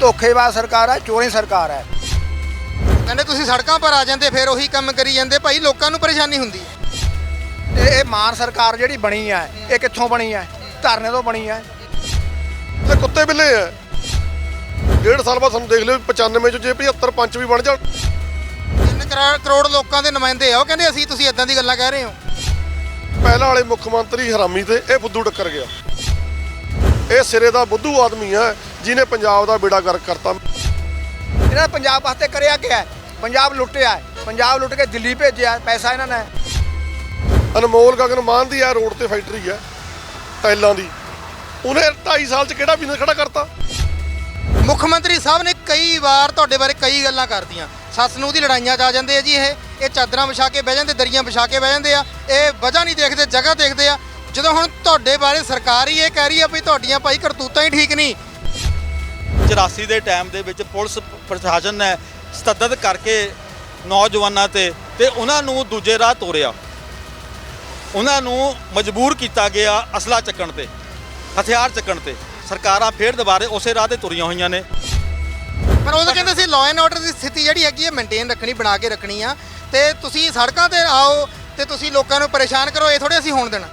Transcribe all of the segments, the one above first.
ਧੋਖੇਬਾਜ਼ ਸਰਕਾਰ ਹੈ ਚੋਰੀ ਸਰਕਾਰ ਹੈ। ਕਹਿੰਦੇ ਤੁਸੀਂ ਸੜਕਾਂ ਪਰ ਆ ਜਾਂਦੇ ਫਿਰ ਉਹੀ ਕੰਮ ਕਰੀ ਜਾਂਦੇ ਭਾਈ ਲੋਕਾਂ ਨੂੰ ਪਰੇਸ਼ਾਨੀ ਹੁੰਦੀ ਹੈ। ਇਹ ਇਹ ਮਾਨ ਸਰਕਾਰ ਜਿਹੜੀ ਬਣੀ ਹੈ ਇਹ ਕਿੱਥੋਂ ਬਣੀ ਹੈ? ਧਰਨੇ ਤੋਂ ਬਣੀ ਹੈ। ਤੇ ਕੁੱਤੇ ਬਿੱਲੇ ਆ ਡੇਢ ਸਾਲ ਬਾਅਦ ਸਾਨੂੰ ਦੇਖ ਲਿਓ 95 ਚ ਜੇ 75 ਪੰਚ ਵੀ ਬਣ ਜਾਣ। 3 ਕਰੋੜ ਲੋਕਾਂ ਦੇ ਨੁਮਾਇੰਦੇ ਆ। ਉਹ ਕਹਿੰਦੇ ਅਸੀਂ ਤੁਸੀਂ ਇਦਾਂ ਦੀ ਗੱਲਾਂ ਕਹਿ ਰਹੇ ਹੋ। ਪਹਿਲਾਂ ਵਾਲੇ ਮੁੱਖ ਮੰਤਰੀ ਹਰਾਮੀ ਤੇ ਇਹ ਫੁੱਦੂ ਟੱਕਰ ਗਿਆ। ਇਹ ਸਿਰੇ ਦਾ ਬੁੱਧੂ ਆਦਮੀ ਹੈ ਜਿਹਨੇ ਪੰਜਾਬ ਦਾ ਬੇੜਾ ਗਰਕ ਕਰਤਾ। ਇਹਨਾਂ ਪੰਜਾਬ ਵਾਸਤੇ ਕਰਿਆ ਹੈ? ਪੰਜਾਬ ਲੁੱਟਿਆ ਹੈ। ਪੰਜਾਬ ਲੁੱਟ ਕੇ ਦਿੱਲੀ ਭੇਜਿਆ ਪੈਸਾ ਇਹਨਾਂ ਨੇ। ਅਨਮੋਲ ਗਗਨ ਮਾਨ ਦੀ ਆ ਰੋਡ ਤੇ ਫੈਕਟਰੀ ਹੈ ਟਾਈਲਾਂ ਦੀ। ਉਹਨੇ 2.5 ਸਾਲ ਚ ਕਿਹੜਾ ਬਿਜ਼ਨਸ ਖੜਾ ਕਰਤਾ? ਮੁੱਖ ਮੰਤਰੀ ਸਾਹਿਬ ਨੇ ਕਈ ਵਾਰ ਤੁਹਾਡੇ ਬਾਰੇ ਕਈ ਗੱਲਾਂ ਕਰਤੀਆਂ। ਸੱਸ ਨੂੰ ਦੀ ਲੜਾਈਆਂ 'ਚ ਆ ਜਾਂਦੇ ਆ ਜੀ ਇਹ। ਇਹ ਚਾਦਰਾਂ ਵਿਛਾ ਕੇ ਬਹਿ ਜਾਂਦੇ ਦਰੀਆਂ ਵਿਛਾ ਕੇ ਬਹਿ ਜਾਂਦੇ ਆ। ਇਹ ਵਜ੍ਹਾ ਨਹੀਂ ਦੇਖਦੇ ਜਗ੍ਹਾ ਦੇਖਦੇ ਆ। ਜਦੋਂ ਹੁਣ ਤੁਹਾਡੇ ਬਾਰੇ ਸਰਕਾਰ ਹੀ ਇਹ ਕਹਿ ਰਹੀ ਆ ਵੀ ਤੁਹਾਡੀਆਂ ਭਾਈ ਕਰਤੂਤਾਂ ਹੀ ਠੀਕ ਨਹੀਂ। 84 ਦੇ ਟਾਈਮ ਦੇ ਵਿੱਚ ਪੁਲਿਸ ਪ੍ਰਸ਼ਾਸਨ ਨੇ ਸਤੱਦਤ ਕਰਕੇ ਨੌਜਵਾਨਾਂ ਤੇ ਤੇ ਉਹਨਾਂ ਨੂੰ ਦੂਜੇ ਰਾਹ ਤੋਰਿਆ। ਉਹਨਾਂ ਨੂੰ ਮਜਬੂਰ ਕੀਤਾ ਗਿਆ ਅਸਲਾ ਚੱਕਣ ਤੇ ਹਥਿਆਰ ਚੱਕਣ ਤੇ। ਸਰਕਾਰਾਂ ਫੇਰ ਦੁਬਾਰੇ ਉਸੇ ਰਾਹ ਤੇ ਤੁਰੀਆਂ ਹੋਈਆਂ ਨੇ। ਪਰ ਉਹ ਤਾਂ ਕਹਿੰਦੇ ਸੀ ਲਾਅ ਐਂਡ ਆਰਡਰ ਦੀ ਸਥਿਤੀ ਜਿਹੜੀ ਹੈਗੀ ਹੈ ਮੇਨਟੇਨ ਰੱਖਣੀ ਬਣਾ ਕੇ ਰੱਖਣੀ ਆ। ਤੇ ਤੁਸੀਂ ਸੜਕਾਂ ਤੇ ਆਓ ਤੇ ਤੁਸੀਂ ਲੋਕਾਂ ਨੂੰ ਪਰੇਸ਼ਾਨ ਕਰੋ ਇਹ ਥੋੜੇ ਅਸੀਂ ਹੋਣ ਦੇਣਾ।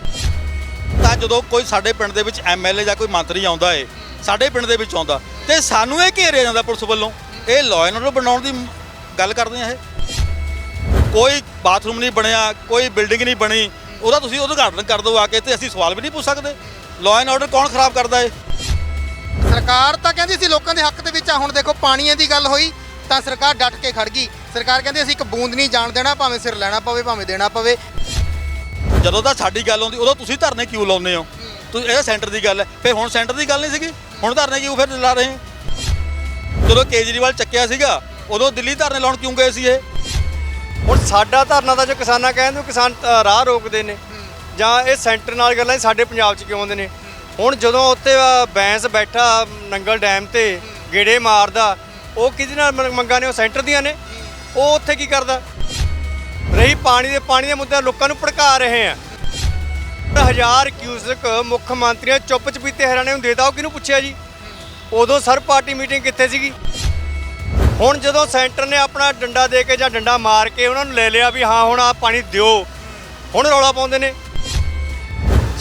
ਤਾਂ ਜਦੋਂ ਕੋਈ ਸਾਡੇ ਪਿੰਡ ਦੇ ਵਿੱਚ ਐਮਐਲਏ ਜਾਂ ਕੋਈ ਮੰਤਰੀ ਆਉਂਦਾ ਏ, ਸਾਡੇ ਪਿੰਡ ਦੇ ਵਿੱਚ ਆਉਂਦਾ, ਤੇ ਸਾਨੂੰ ਇਹ ਘੇਰਿਆ ਜਾਂਦਾ ਪੁਲਿਸ ਵੱਲੋਂ, ਇਹ ਲਾਅ ਐਂਡ ਆਰਡਰ ਬਣਾਉਣ ਦੀ ਗੱਲ ਕਰਦੇ ਆ ਇਹ। ਕੋਈ ਬਾਥਰੂਮ ਨਹੀਂ ਬਣਿਆ, ਕੋਈ ਬਿਲਡਿੰਗ ਨਹੀਂ ਬਣੀ, ਉਹਦਾ ਤੁਸੀਂ ਉਦਘਾਟਨ ਕਰ ਦਿਓ ਆ ਕੇ, ਤੇ ਅਸੀਂ ਸਵਾਲ ਵੀ ਨਹੀਂ ਪੁੱਛ ਸਕਦੇ। ਲਾਅ ਐਂਡ ਆਰਡਰ ਕੌਣ ਖਰਾਬ ਕਰਦਾ ਏ? ਸਰਕਾਰ ਤਾਂ ਕਹਿੰਦੀ ਸੀ ਲੋਕਾਂ ਦੇ ਹੱਕ ਦੇ ਵਿੱਚ ਆ, ਹੁਣ ਦੇਖੋ ਪਾਣੀਆਂ ਦੀ ਗੱਲ ਹੋਈ, ਤਾਂ ਸਰਕਾਰ ਡਟ ਕੇ ਖੜ ਗਈ। ਸਰਕਾਰ ਕਹਿੰਦੀ ਅਸੀਂ ਇੱਕ ਬੂੰਦ ਨਹੀਂ ਜਾਣ ਦੇਣਾ, ਭਾਵੇਂ ਸਿਰ ਲੈਣਾ ਪਵੇ, ਭਾਵੇਂ ਦੇਣਾ ਪਵੇ। ਜਦੋਂ ਤਾਂ ਸਾਡੀ ਗੱਲ ਆਉਂਦੀ, ਉਦੋਂ ਤੁਸੀਂ ਧਰਨੇ ਕਿਉਂ ਲਾਉਂਦੇ ਹੋ? ਤੁਸੀਂ ਇਹ ਸੈਂਟਰ ਦੀ ਗੱਲ ਹੈ। ਫਿਰ ਹੁਣ ਸੈਂਟਰ ਦੀ ਗੱਲ ਨਹੀਂ ਸੀਗੀ? ਹੁਣ ਧਰਨੇ ਕਿਉਂ ਫਿਰ ਲਾ ਰਹੇ ਜਦੋਂ ਕੇਜਰੀਵਾਲ ਚੱਕਿਆ ਸੀਗਾ, ਉਦੋਂ ਦਿੱਲੀ ਧਰਨੇ ਲਾਉਣ ਕਿਉਂ ਗਏ ਸੀ ਇਹ? ਹੁਣ ਸਾਡਾ ਧਰਨਾ ਦਾ ਜੋ ਕਿਸਾਨਾਂ ਕਹਿੰਦੇ ਨੇ ਕਿਸਾਨ ਰਾਹ ਰੋਕਦੇ ਨੇ। ਜਾਂ ਇਹ ਸੈਂਟਰ ਨਾਲ ਗੱਲਾਂ ਸਾਡੇ ਪੰਜਾਬ 'ਚ ਕਿਉਂ ਆਉਂਦੇ ਨੇ? ਹੁਣ ਜਦੋਂ ਉੱਤੇ ਬੈਂਸ ਬੈਠਾ, ਨੰਗਲ ਡੈਮ ਤੇ, ਗੇੜੇ ਮਾਰਦਾ, ਉਹ ਕਿਹਦੇ ਨਾਲ ਮੰਗਾਂ ਨੇ? ਉਹ ਸੈਂਟਰ ਦੀਆਂ ਨੇ। ਉਹ ਉੱਥੇ ਕੀ ਕਰਦਾ? ਰਹੀ ਪਾਣੀ ਦੇ ਪਾਣੀ ਦੇ ਮੁੱਦੇ ਲੋਕਾਂ ਨੂੰ ਭੜਕਾ ਰਹੇ ਆ। ਹਜ਼ਾਰ ਕਿਊਸਕ ਮੁੱਖ ਮੰਤਰੀਆਂ ਚੁੱਪ ਚਪੀਤੇ ਹੈਰਾਨੇ ਨੂੰ ਦੇਤਾ ਉਹ ਕਿਹਨੂੰ ਪੁੱਛਿਆ ਜੀ? ਉਦੋਂ ਸਰ ਪਾਰਟੀ ਮੀਟਿੰਗ ਕਿੱਥੇ ਸੀਗੀ? ਹੁਣ ਜਦੋਂ ਸੈਂਟਰ ਨੇ ਆਪਣਾ ਡੰਡਾ ਦੇ ਕੇ ਜਾਂ ਡੰਡਾ ਮਾਰ ਕੇ ਉਹਨਾਂ ਨੂੰ ਲੈ ਲਿਆ ਵੀ ਹਾਂ ਹੁਣ ਆ ਪਾਣੀ ਦਿਓ ਹੁਣ ਰੌਲਾ ਪਾਉਂਦੇ ਨੇ।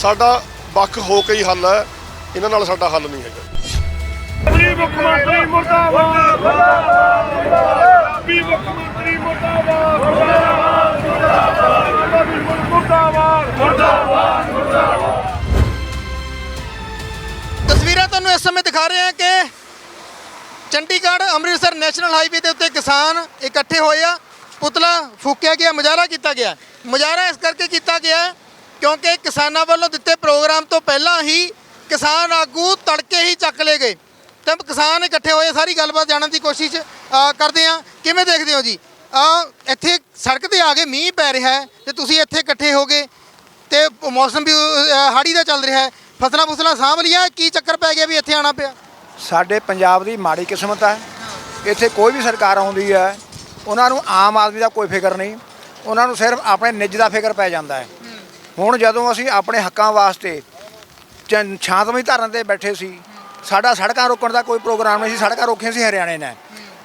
ਸਾਡਾ ਵੱਖ ਹੋ ਕੇ ਹੀ ਹੱਲ ਹੈ ਇਹਨਾਂ ਨਾਲ ਸਾਡਾ ਹੱਲ ਨਹੀਂ ਹੈਗਾ। ਵੀ ਮੁੱਖ ਮੰਤਰੀ ਮੁਰਦਾਬਾਦ ਵੀ ਮੁੱਖ ਮੰਤਰੀ ਤਸਵੀਰਾਂ ਤੁਹਾਨੂੰ ਇਸ ਸਮੇਂ ਦਿਖਾ ਰਹੇ ਹਾਂ ਕਿ ਚੰਡੀਗੜ੍ਹ ਅੰਮ੍ਰਿਤਸਰ ਨੈਸ਼ਨਲ ਹਾਈਵੇ ਦੇ ਉੱਤੇ ਕਿਸਾਨ ਇਕੱਠੇ ਹੋਏ ਆ। ਪੁਤਲਾ ਫੂਕਿਆ ਗਿਆ, ਮੁਜ਼ਾਹਰਾ ਕੀਤਾ ਗਿਆ। ਮੁਜ਼ਾਹਰਾ ਇਸ ਕਰਕੇ ਕੀਤਾ ਗਿਆ ਕਿਉਂਕਿ ਕਿਸਾਨਾਂ ਵੱਲੋਂ ਦਿੱਤੇ ਪ੍ਰੋਗਰਾਮ ਤੋਂ ਪਹਿਲਾਂ ਹੀ ਕਿਸਾਨ ਆਗੂ ਤੜਕੇ ਹੀ ਚੱਕ ਲਏ ਗਏ। ਤਾਂ ਕਿਸਾਨ ਇਕੱਠੇ ਹੋਏ ਸਾਰੀ ਗੱਲਬਾਤ ਜਾਣਨ ਦੀ ਕੋਸ਼ਿਸ਼ ਕਰਦੇ ਆ ਕਿਵੇਂ ਦੇਖਦੇ ਹੋ ਜੀ? ਅ, ਇੱਥੇ ਸੜਕ ਤੇ ਆ ਕੇ ਮੀਂਹ ਪੈ ਰਿਹਾ ਹੈ ਤੇ ਤੁਸੀਂ ਇੱਥੇ ਇਕੱਠੇ ਹੋ ਗਏ ਤੇ ਮੌਸਮ ਵੀ ਹਾੜੀ ਦਾ ਚੱਲ ਰਿਹਾ ਹੈ। ਫਸਲਾਂ ਫਸਲਾਂ ਸਾਂਭ ਲੀਆਂ ਕੀ ਚੱਕਰ ਪੈ ਗਿਆ ਵੀ ਇੱਥੇ ਆਣਾ ਪਿਆ? ਸਾਡੇ ਪੰਜਾਬ ਦੀ ਮਾੜੀ ਕਿਸਮਤ ਹੈ। ਇੱਥੇ ਕੋਈ ਵੀ ਸਰਕਾਰ ਆਉਂਦੀ ਹੈ ਉਹਨਾਂ ਨੂੰ ਆਮ ਆਦਮੀ ਦਾ ਕੋਈ ਫਿਕਰ ਨਹੀਂ। ਉਹਨਾਂ ਨੂੰ ਸਿਰਫ ਆਪਣੇ ਨਿੱਜ ਦਾ ਫਿਕਰ ਪੈ ਜਾਂਦਾ ਹੈ। ਹੁਣ ਜਦੋਂ ਅਸੀਂ ਆਪਣੇ ਹੱਕਾਂ ਵਾਸਤੇ ਚ- ਸ਼ਾਂਤਮਈ ਧਰਨ ਤੇ ਬੈਠੇ ਸੀ ਸਾਡਾ ਸੜਕਾਂ ਰੋਕਣ ਦਾ ਕੋਈ ਪ੍ਰੋਗਰਾਮ ਨਹੀਂ ਸੀ ਸੜਕਾਂ ਰੋਕੀਆਂ ਸੀ ਹਰਿਆਣੇ ਨੇ।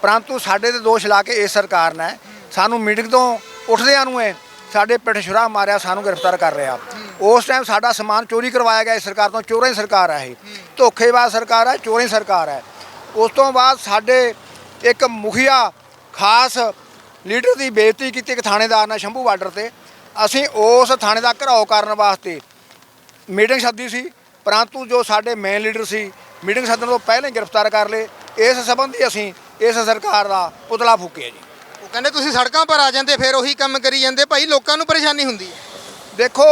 ਪਰੰਤੂ ਸਾਡੇ ਤੇ ਦੋਸ਼ ਲਾ ਕੇ ਇਸ ਸਰਕਾਰ ਨੇ ਸਾਨੂੰ ਮੀਟਿੰਗ ਤੋਂ ਉੱਠਦਿਆਂ ਨੂੰ ਇਹ ਸਾਡੇ ਪਿੱਠ ਛੁਰਾ ਮਾਰਿਆ, ਸਾਨੂੰ ਗ੍ਰਿਫਤਾਰ ਕਰ ਰਿਹਾ ਉਸ ਟਾਈਮ ਸਾਡਾ ਸਮਾਨ ਚੋਰੀ ਕਰਵਾਇਆ ਗਿਆ, ਇਸ ਸਰਕਾਰ ਤੋਂ ਚੋਰਾਂ ਦੀ ਸਰਕਾਰ ਹੈ ਇਹ। ਧੋਖੇਬਾਜ਼ ਸਰਕਾਰ ਹੈ, ਚੋਰਾਂ ਦੀ ਸਰਕਾਰ ਹੈ। ਉਸ ਤੋਂ ਬਾਅਦ ਸਾਡੇ ਇੱਕ ਮੁਖੀਆ, ਖਾਸ ਲੀਡਰ ਦੀ ਬੇਇੱਜ਼ਤੀ ਕੀਤੀ ਇੱਕ ਥਾਣੇਦਾਰ ਨੇ ਸ਼ੰਭੂ ਬਾਰਡਰ ਤੇ। ਅਸੀਂ ਉਸ ਥਾਣੇ ਦਾ ਘਰਾਓ ਕਰਨ ਵਾਸਤੇ ਮੀਟਿੰਗ ਸੱਦੀ ਸੀ। ਪਰੰਤੂ ਜੋ ਸਾਡੇ ਮੇਨ ਲੀਡਰ ਸੀ, ਮੀਟਿੰਗ ਸੱਦਣ ਤੋਂ ਪਹਿਲਾਂ ਹੀ ਗ੍ਰਿਫਤਾਰ ਕਰ ਲਏ। ਇਸ ਸੰਬੰਧੀ ਅਸੀਂ ਇਸ ਸਰਕਾਰ ਦਾ ਪੁਤਲਾ ਫੂਕਿਆ ਜੀ। ਉਹ ਕਹਿੰਦੇ ਤੁਸੀਂ ਸੜਕਾਂ ਪਰ ਆ ਜਾਂਦੇ ਫਿਰ ਉਹੀ ਕੰਮ ਕਰੀ ਜਾਂਦੇ ਭਾਈ ਲੋਕਾਂ ਨੂੰ ਪਰੇਸ਼ਾਨੀ ਹੁੰਦੀ ਹੈ। ਦੇਖੋ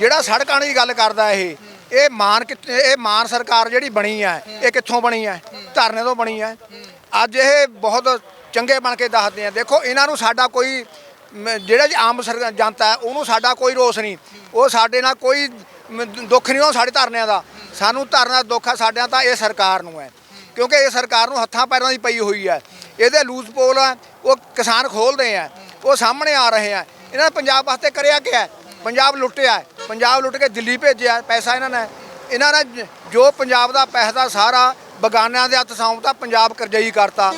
ਜਿਹੜਾ ਸੜਕਾਂ ਦੀ ਗੱਲ ਕਰਦਾ ਇਹ ਇਹ ਮਾਨ ਕਿੱਥੇ- ਇਹ ਮਾਨ ਸਰਕਾਰ ਜਿਹੜੀ ਬਣੀ ਹੈ ਇਹ ਕਿੱਥੋਂ ਬਣੀ ਹੈ? ਧਰਨੇ ਤੋਂ ਬਣੀ ਹੈ। ਅੱਜ ਇਹ ਬਹੁਤ ਚੰਗੇ ਬਣ ਕੇ ਦੱਸਦੇ ਆ। ਦੇਖੋ ਇਹਨਾਂ ਨੂੰ ਸਾਡਾ ਕੋਈ ਮ, ਜਿਹੜਾ ਜੀ ਆਮ ਸਰ- ਜਨਤਾ ਹੈ ਉਹਨੂੰ ਸਾਡਾ ਕੋਈ ਰੋਸ ਨਹੀਂ। ਉਹ ਸਾਡੇ ਨਾਲ ਕੋਈ ਮ, ਦੁੱਖ ਨਹੀਂ ਉਹ ਸਾਡੇ ਧਰਨਿਆਂ ਦਾ। ਸਾਨੂੰ ਧਰਨਾ ਦਾ ਦੁੱਖ ਆ ਸਾਡਿਆਂ ਤਾਂ ਇਹ ਸਰਕਾਰ ਨੂੰ ਹੈ। ਕਿਉਂਕਿ ਇਹ ਸਰਕਾਰ ਨੂੰ ਹੱਥਾਂ ਪੈਰਾਂ ਦੀ ਪਈ ਹੋਈ ਹੈ। ਇਹਦੇ ਲੂਜ਼ ਪੋਲ ਆ, ਉਹ ਕਿਸਾਨ ਖੋਲਦੇ ਆ, ਉਹ ਸਾਹਮਣੇ ਆ ਰਹੇ ਆ। ਇਹਨਾਂ ਪੰਜਾਬ ਵਾਸਤੇ ਕਰਿਆ ਕਿਆ? ਪੰਜਾਬ ਲੁੱਟਿਆ, ਪੰਜਾਬ ਲੁੱਟ ਕੇ ਦਿੱਲੀ ਭੇਜਿਆ ਪੈਸਾ ਇਹਨਾਂ ਨੇ। ਇਹਨਾਂ ਨੇ ਜੋ ਪੰਜਾਬ ਦਾ ਪੈਸਾ ਸਾਰਾ ਬਗਾਨਿਆਂ ਦੇ ਹੱਥ ਸੌਂਪਤਾ ਪੰਜਾਬ ਕਰਜ਼ਈ ਕਰਤਾ।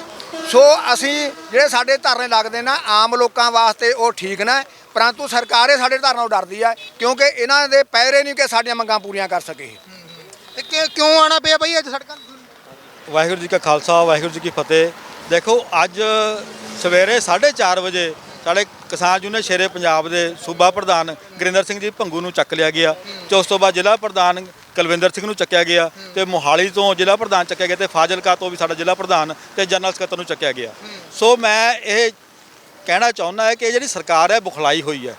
ਸੋ ਅਸੀਂ ਜਿਹੜੇ ਸਾਡੇ ਧਰਨੇ ਲੱਗਦੇ ਨਾ, ਆਮ ਲੋਕਾਂ ਵਾਸਤੇ ਉਹ ਠੀਕ ਨੇ, ਪਰੰਤੂ ਸਰਕਾਰ ਇਹ ਸਾਡੇ ਧਰਨੋਂ ਡਰਦੀ ਹੈ, ਕਿਉਂਕਿ ਇਹਨਾਂ ਦੇ ਪੈਰੇ ਨਹੀਂ ਕਿ ਸਾਡੀਆਂ ਮੰਗਾਂ ਪੂਰੀਆਂ ਕਰ ਸਕੇ। ਤੇ ਕਿ- ਕਿਉਂ ਆਣਾ ਪਿਆ ਬਈ ਅੱਜ ਸੜਕਾਂ ਤੇ? ਵਾਹਿਗੁਰੂ ਜੀ ਕਾ ਖਾਲਸਾ ਵਾਹਿਗੁਰੂ ਜੀ ਕੀ ਫਤਿਹ। ਦੇਖੋ ਅੱਜ ਸਵੇਰੇ 4:30 ਵਜੇ ਸਾਡੇ ਕਿਸਾਨ ਯੂਨੀਅਨ ਸ਼ੇਰੇ ਪੰਜਾਬ ਦੇ ਸੂਬਾ ਪ੍ਰਧਾਨ ਗੁਰਿੰਦਰ ਸਿੰਘ ਜੀ ਭੰਗੂ ਨੂੰ ਚੱਕ ਲਿਆ ਗਿਆ ਤੇ ਉਸ ਤੋਂ ਬਾਅਦ ਜ਼ਿਲ੍ਹਾ ਪ੍ਰਧਾਨ ਕੁਲਵਿੰਦਰ ਸਿੰਘ ਨੂੰ ਚੱਕਿਆ ਗਿਆ ਤੇ ਮੋਹਾਲੀ ਤੋਂ ਜ਼ਿਲ੍ਹਾ ਪ੍ਰਧਾਨ ਚੱਕਿਆ ਗਿਆ ਤੇ ਫਾਜ਼ਿਲਕਾ ਤੋਂ ਵੀ ਸਾਡਾ ਜ਼ਿਲ੍ਹਾ ਪ੍ਰਧਾਨ ਤੇ ਜਨਰਲ ਸਕੱਤਰ ਨੂੰ ਚੱਕਿਆ ਗਿਆ। ਸੋ ਮੈਂ ਇਹ ਕਹਿਣਾ ਚਾਹੁੰਦਾ ਹੈ ਕਿ ਜਿਹੜੀ ਸਰਕਾਰ ਹੈ ਬੁਖਲਾਈ ਹੋਈ ਹੈ।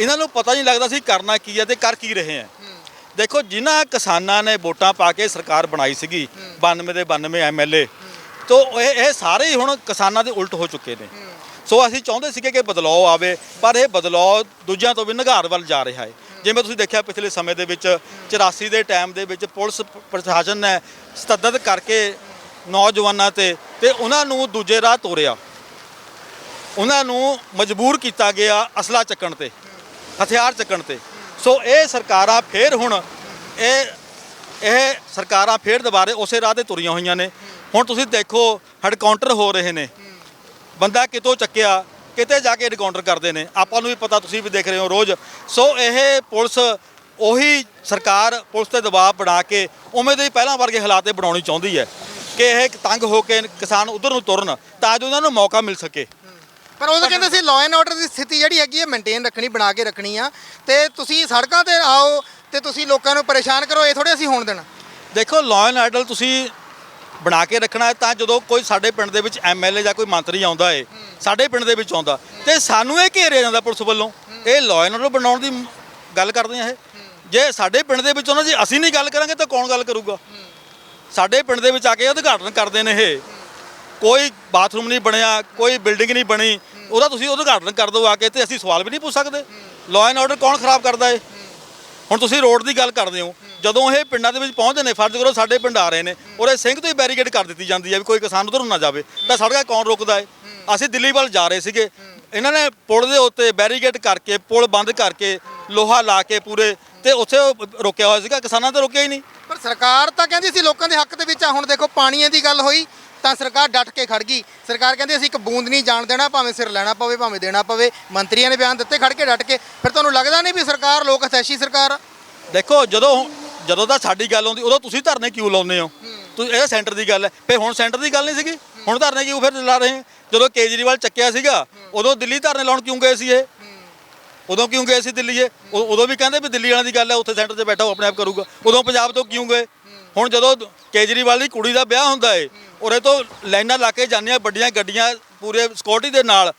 ਇਹਨਾਂ ਨੂੰ ਪਤਾ ਨਹੀਂ ਲੱਗਦਾ ਸੀ ਕਰਨਾ ਕੀ ਹੈ ਤੇ ਕਰ ਕੀ ਰਹੇ ਹੈ। ਦੇਖੋ, ਜਿਨ੍ਹਾਂ ਕਿਸਾਨਾਂ ਨੇ ਵੋਟਾਂ ਪਾ ਕੇ ਸਰਕਾਰ ਬਣਾਈ ਸੀਗੀ 92 ਦੇ 92 ਐਮਐਲਏ ਤੋਂ ਇਹ ਇਹ ਸਾਰੇ ਹੀ ਹੁਣ ਕਿਸਾਨਾਂ ਦੇ ਉਲਟ ਹੋ ਚੁੱਕੇ ਨੇ। ਸੋ ਅਸੀਂ ਚਾਹੁੰਦੇ ਸੀਗੇ ਕਿ ਬਦਲਾਅ ਆਵੇ, ਪਰ ਇਹ ਬਦਲਾਅ ਦੂਜਿਆਂ ਤੋਂ ਵੀ ਨਿਘਾਰ ਵੱਲ ਜਾ ਰਿਹਾ ਹੈ। ਜਿਵੇਂ ਤੁਸੀਂ ਦੇਖਿਆ, ਪਿਛਲੇ ਸਮੇਂ ਦੇ ਵਿੱਚ 84 ਦੇ ਟਾਈਮ ਦੇ ਵਿੱਚ ਪੁਲਿਸ ਪ੍ਰਸ਼ਾਸਨ ਨੇ ਸਤੱਦਤ ਕਰਕੇ ਨੌਜਵਾਨਾਂ ਤੇ ਤੇ ਉਹਨਾਂ ਨੂੰ ਦੂਜੇ ਰਾਹ ਤੋਰਿਆ। ਉਹਨਾਂ ਨੂੰ ਮਜਬੂਰ ਕੀਤਾ ਗਿਆ ਅਸਲਾ ਚੱਕਣ ਤੇ, ਹਥਿਆਰ ਚੱਕਣ ਤੇ। ਸੋ ਇਹ ਸਰਕਾਰਾਂ ਫੇਰ ਹੁਣ ਇਹ ਇਹ ਸਰਕਾਰਾਂ ਫੇਰ ਦੁਬਾਰੇ ਉਸੇ ਰਾਹ ਤੇ ਤੁਰੀਆਂ ਹੋਈਆਂ ਨੇ। ਹੁਣ ਤੁਸੀਂ ਦੇਖੋ ਹੈਡਕਾਊਂਟਰ ਹੋ ਰਹੇ ਨੇ। ਬੰਦਾ ਕਿਤੋਂ ਚੱਕਿਆ, ਕਿਤੇ ਜਾ ਕੇ ਐਨਕਾਊਂਟਰ ਕਰਦੇ ਨੇ। ਆਪਾਂ ਨੂੰ ਵੀ ਪਤਾ, ਤੁਸੀਂ ਵੀ ਦੇਖ ਰਹੇ ਹੋ ਰੋਜ਼। ਸੋ ਇਹ ਪੁਲਿਸ ਉਹੀ ਸਰਕਾਰ ਪੁਲਿਸ ਤੇ ਦਬਾਅ ਬਣਾ ਕੇ ਉਵੇਂ ਦੇ ਹੀ ਪਹਿਲਾਂ ਵਰਗੇ ਹਾਲਾਤ ਇਹ ਬਣਾਉਣੀ ਚਾਹੁੰਦੀ ਹੈ ਕਿ ਇਹ ਤੰਗ ਹੋ ਕੇ ਕਿਸਾਨ ਉਧਰ ਨੂੰ ਤੁਰਨ ਤਾਂ ਜੋ ਉਹਨਾਂ ਨੂੰ ਮੌਕਾ ਮਿਲ ਸਕੇ। ਪਰ ਉਹ ਤਾਂ ਕਹਿੰਦੇ ਸੀ ਲਾਅ ਐਂਡ ਆਰਡਰ ਦੀ ਸਥਿਤੀ ਜਿਹੜੀ ਹੈਗੀ ਹੈ ਮੇਨਟੇਨ ਰੱਖਣੀ ਬਣਾ ਕੇ ਰੱਖਣੀ ਆ। ਤੇ ਤੁਸੀਂ ਸੜਕਾਂ ਤੇ ਆਓ ਤੇ ਤੁਸੀਂ ਲੋਕਾਂ ਨੂੰ ਪਰੇਸ਼ਾਨ ਕਰੋ ਇਹ ਥੋੜੇ ਅਸੀਂ ਹੋਣ ਦੇਣਾ। ਦੇਖੋ ਲਾਅ ਐਂਡ ਆਰਡਰ ਤੁਸੀਂ ਬਣਾ ਕੇ ਰੱਖਣਾ ਹੈ ਤਾਂ ਜਦੋਂ ਕੋਈ ਸਾਡੇ ਪਿੰਡ ਦੇ ਵਿੱਚ ਐਮਐਲਏ ਜਾਂ ਕੋਈ ਮੰਤਰੀ ਆਉਂਦਾ ਏ ਸਾਡੇ ਪਿੰਡ ਦੇ ਵਿੱਚ ਆਉਂਦਾ ਤੇ ਸਾਨੂੰ ਇਹ ਘੇਰਿਆ ਜਾਂਦਾ ਪੁਲਿਸ ਵੱਲੋਂ। ਇਹ ਲਾਅ ਐਂਡ ਆਰਡਰ ਬਣਾਉਣ ਦੀ ਗੱਲ ਕਰਦੇ ਆ ਇਹ। ਜੇ ਸਾਡੇ ਪਿੰਡ ਦੇ ਵਿੱਚ ਉਹਨਾਂ ਜੀ ਅਸੀਂ ਨਹੀਂ ਗੱਲ ਕਰਾਂਗੇ ਤਾਂ ਕੌਣ ਗੱਲ ਕਰੂਗਾ? ਸਾਡੇ ਪਿੰਡ ਦੇ ਵਿੱਚ ਆ ਕੇ ਉਦਘਾਟਨ ਕਰਦੇ ਨੇ ਇਹ। ਕੋਈ ਬਾਥਰੂਮ ਨਹੀਂ ਬਣਿਆ, ਕੋਈ ਬਿਲਡਿੰਗ ਨਹੀਂ ਬਣੀ, ਉਹਦਾ ਤੁਸੀਂ ਉਦਘਾਟਨ ਕਰ ਦਿਓ ਆ ਕੇ ਤੇ ਅਸੀਂ ਸਵਾਲ ਵੀ ਨਹੀਂ ਪੁੱਛ ਸਕਦੇ। ਲਾਅ ਐਂਡ ਆਰਡਰ ਕੌਣ ਖਰਾਬ ਕਰਦਾ ਏ? ਹੁਣ ਤੁਸੀਂ ਰੋਡ ਦੀ ਗੱਲ ਕਰਦੇ ਹੋ, ਜਦੋਂ ਇਹ ਪਿੰਡਾਂ ਦੇ ਵਿੱਚ ਪਹੁੰਚਦੇ ਨੇ, ਫਰਜ਼ ਕਰੋ ਸਾਡੇ ਪਿੰਡ ਆ ਰਹੇ ਨੇ ਉਹਦੇ ਸਿੰਘ ਤੋਂ ਹੀ ਬੈਰੀਕੇਡ ਕਰ ਦਿੱਤੀ ਜਾਂਦੀ ਹੈ ਵੀ ਕੋਈ ਕਿਸਾਨ ਉਧਰ ਨਾ ਜਾਵੇ, ਤਾਂ ਸੜਕਾਂ ਕੌਣ ਰੋਕਦਾ ਏ? ਅਸੀਂ ਦਿੱਲੀ ਵੱਲ ਜਾ ਰਹੇ ਸੀਗੇ, ਇਹਨਾਂ ਨੇ ਪੁਲ ਦੇ ਉੱਤੇ ਬੈਰੀਕੇਡ ਕਰਕੇ, ਪੁਲ ਬੰਦ ਕਰਕੇ, ਲੋਹਾ ਲਾ ਕੇ ਪੂਰੇ, ਤੇ ਉੱਥੇ ਰੋਕਿਆ ਹੋਇਆ ਸੀਗਾ, ਕਿਸਾਨਾਂ ਤੇ ਰੋਕਿਆ ਹੀ ਨਹੀਂ। ਪਰ ਸਰਕਾਰ ਤਾਂ ਕਹਿੰਦੀ ਸੀ ਲੋਕਾਂ ਦੇ ਹੱਕ ਦੇ ਵਿੱਚ ਆ, ਹੁਣ ਦੇਖੋ ਪਾਣੀਆਂ ਦੀ ਗੱਲ ਹੋਈ ਤਾਂ ਸਰਕਾਰ ਡਟ ਕੇ ਖੜ ਗਈ। ਸਰਕਾਰ ਕਹਿੰਦੀ ਅਸੀਂ ਇੱਕ ਬੂੰਦ ਨਹੀਂ ਜਾਣ ਦੇਣਾ, ਭਾਵੇਂ ਸਿਰ ਲੈਣਾ ਪਵੇ, ਭਾਵੇਂ ਦੇਣਾ ਪਵੇ। ਮੰਤਰੀਆਂ ਨੇ ਬਿਆਨ ਦਿੱਤੇ ਖੜ ਕੇ ਡਟ ਕੇ। ਫਿਰ ਤੁਹਾਨੂੰ ਲੱਗਦਾ ਨਹੀਂ ਵੀ ਸਰਕਾਰ ਲੋਕ ਹਤੈਸ਼ੀ ਸਰਕਾਰ ਆ? ਦੇਖੋ, ਜਦੋਂ ਜਦੋਂ ਤਾਂ ਸਾਡੀ ਗੱਲ ਆਉਂਦੀ, ਉਦੋਂ ਤੁਸੀਂ ਧਰਨੇ ਕਿਉਂ ਲਾਉਂਦੇ ਹੋ? ਤੁਸੀਂ ਇਹ ਸੈਂਟਰ ਦੀ ਗੱਲ ਹੈ। ਫਿਰ ਹੁਣ ਸੈਂਟਰ ਦੀ ਗੱਲ ਨਹੀਂ ਸੀਗੀ? ਹੁਣ ਧਰਨੇ ਕਿਉਂ ਫਿਰ ਲਾ ਰਹੇ ਹੋ? ਜਦੋਂ ਕੇਜਰੀਵਾਲ ਚੱਕਿਆ ਸੀਗਾ, ਉਦੋਂ ਦਿੱਲੀ ਧਰਨੇ ਲਾਉਣ ਕਿਉਂ ਗਏ ਸੀ ਇਹ? ਉਦੋਂ ਕਿਉਂ ਗਏ ਸੀ ਦਿੱਲੀ ਇਹ ਉ- ਉਦੋਂ ਵੀ ਕਹਿੰਦੇ ਵੀ ਦਿੱਲੀ ਵਾਲਿਆਂ ਦੀ ਗੱਲ ਹੈ, ਉੱਥੇ ਸੈਂਟਰ 'ਤੇ ਬੈਠਾ, ਉਹ ਆਪਣੇ ਆਪ ਕਰੂਗਾ। ਉਦੋਂ ਪੰਜਾਬ ਤੋਂ ਕਿਉਂ ਗਏ? ਹੁਣ ਜਦੋਂ ਕੇਜਰੀਵਾਲ ਦੀ ਕੁੜੀ ਦਾ ਵਿਆਹ ਹੁੰਦਾ ਏ, ਉਰੇ ਤੋਂ ਲਾਈਨਾਂ ਲਾ ਕੇ ਜਾਂਦੀਆਂ ਵੱਡੀਆਂ ਗੱਡੀਆਂ ਪੂਰੇ ਸਿਕਿਉਰਿਟੀ ਦੇ ਨਾਲ।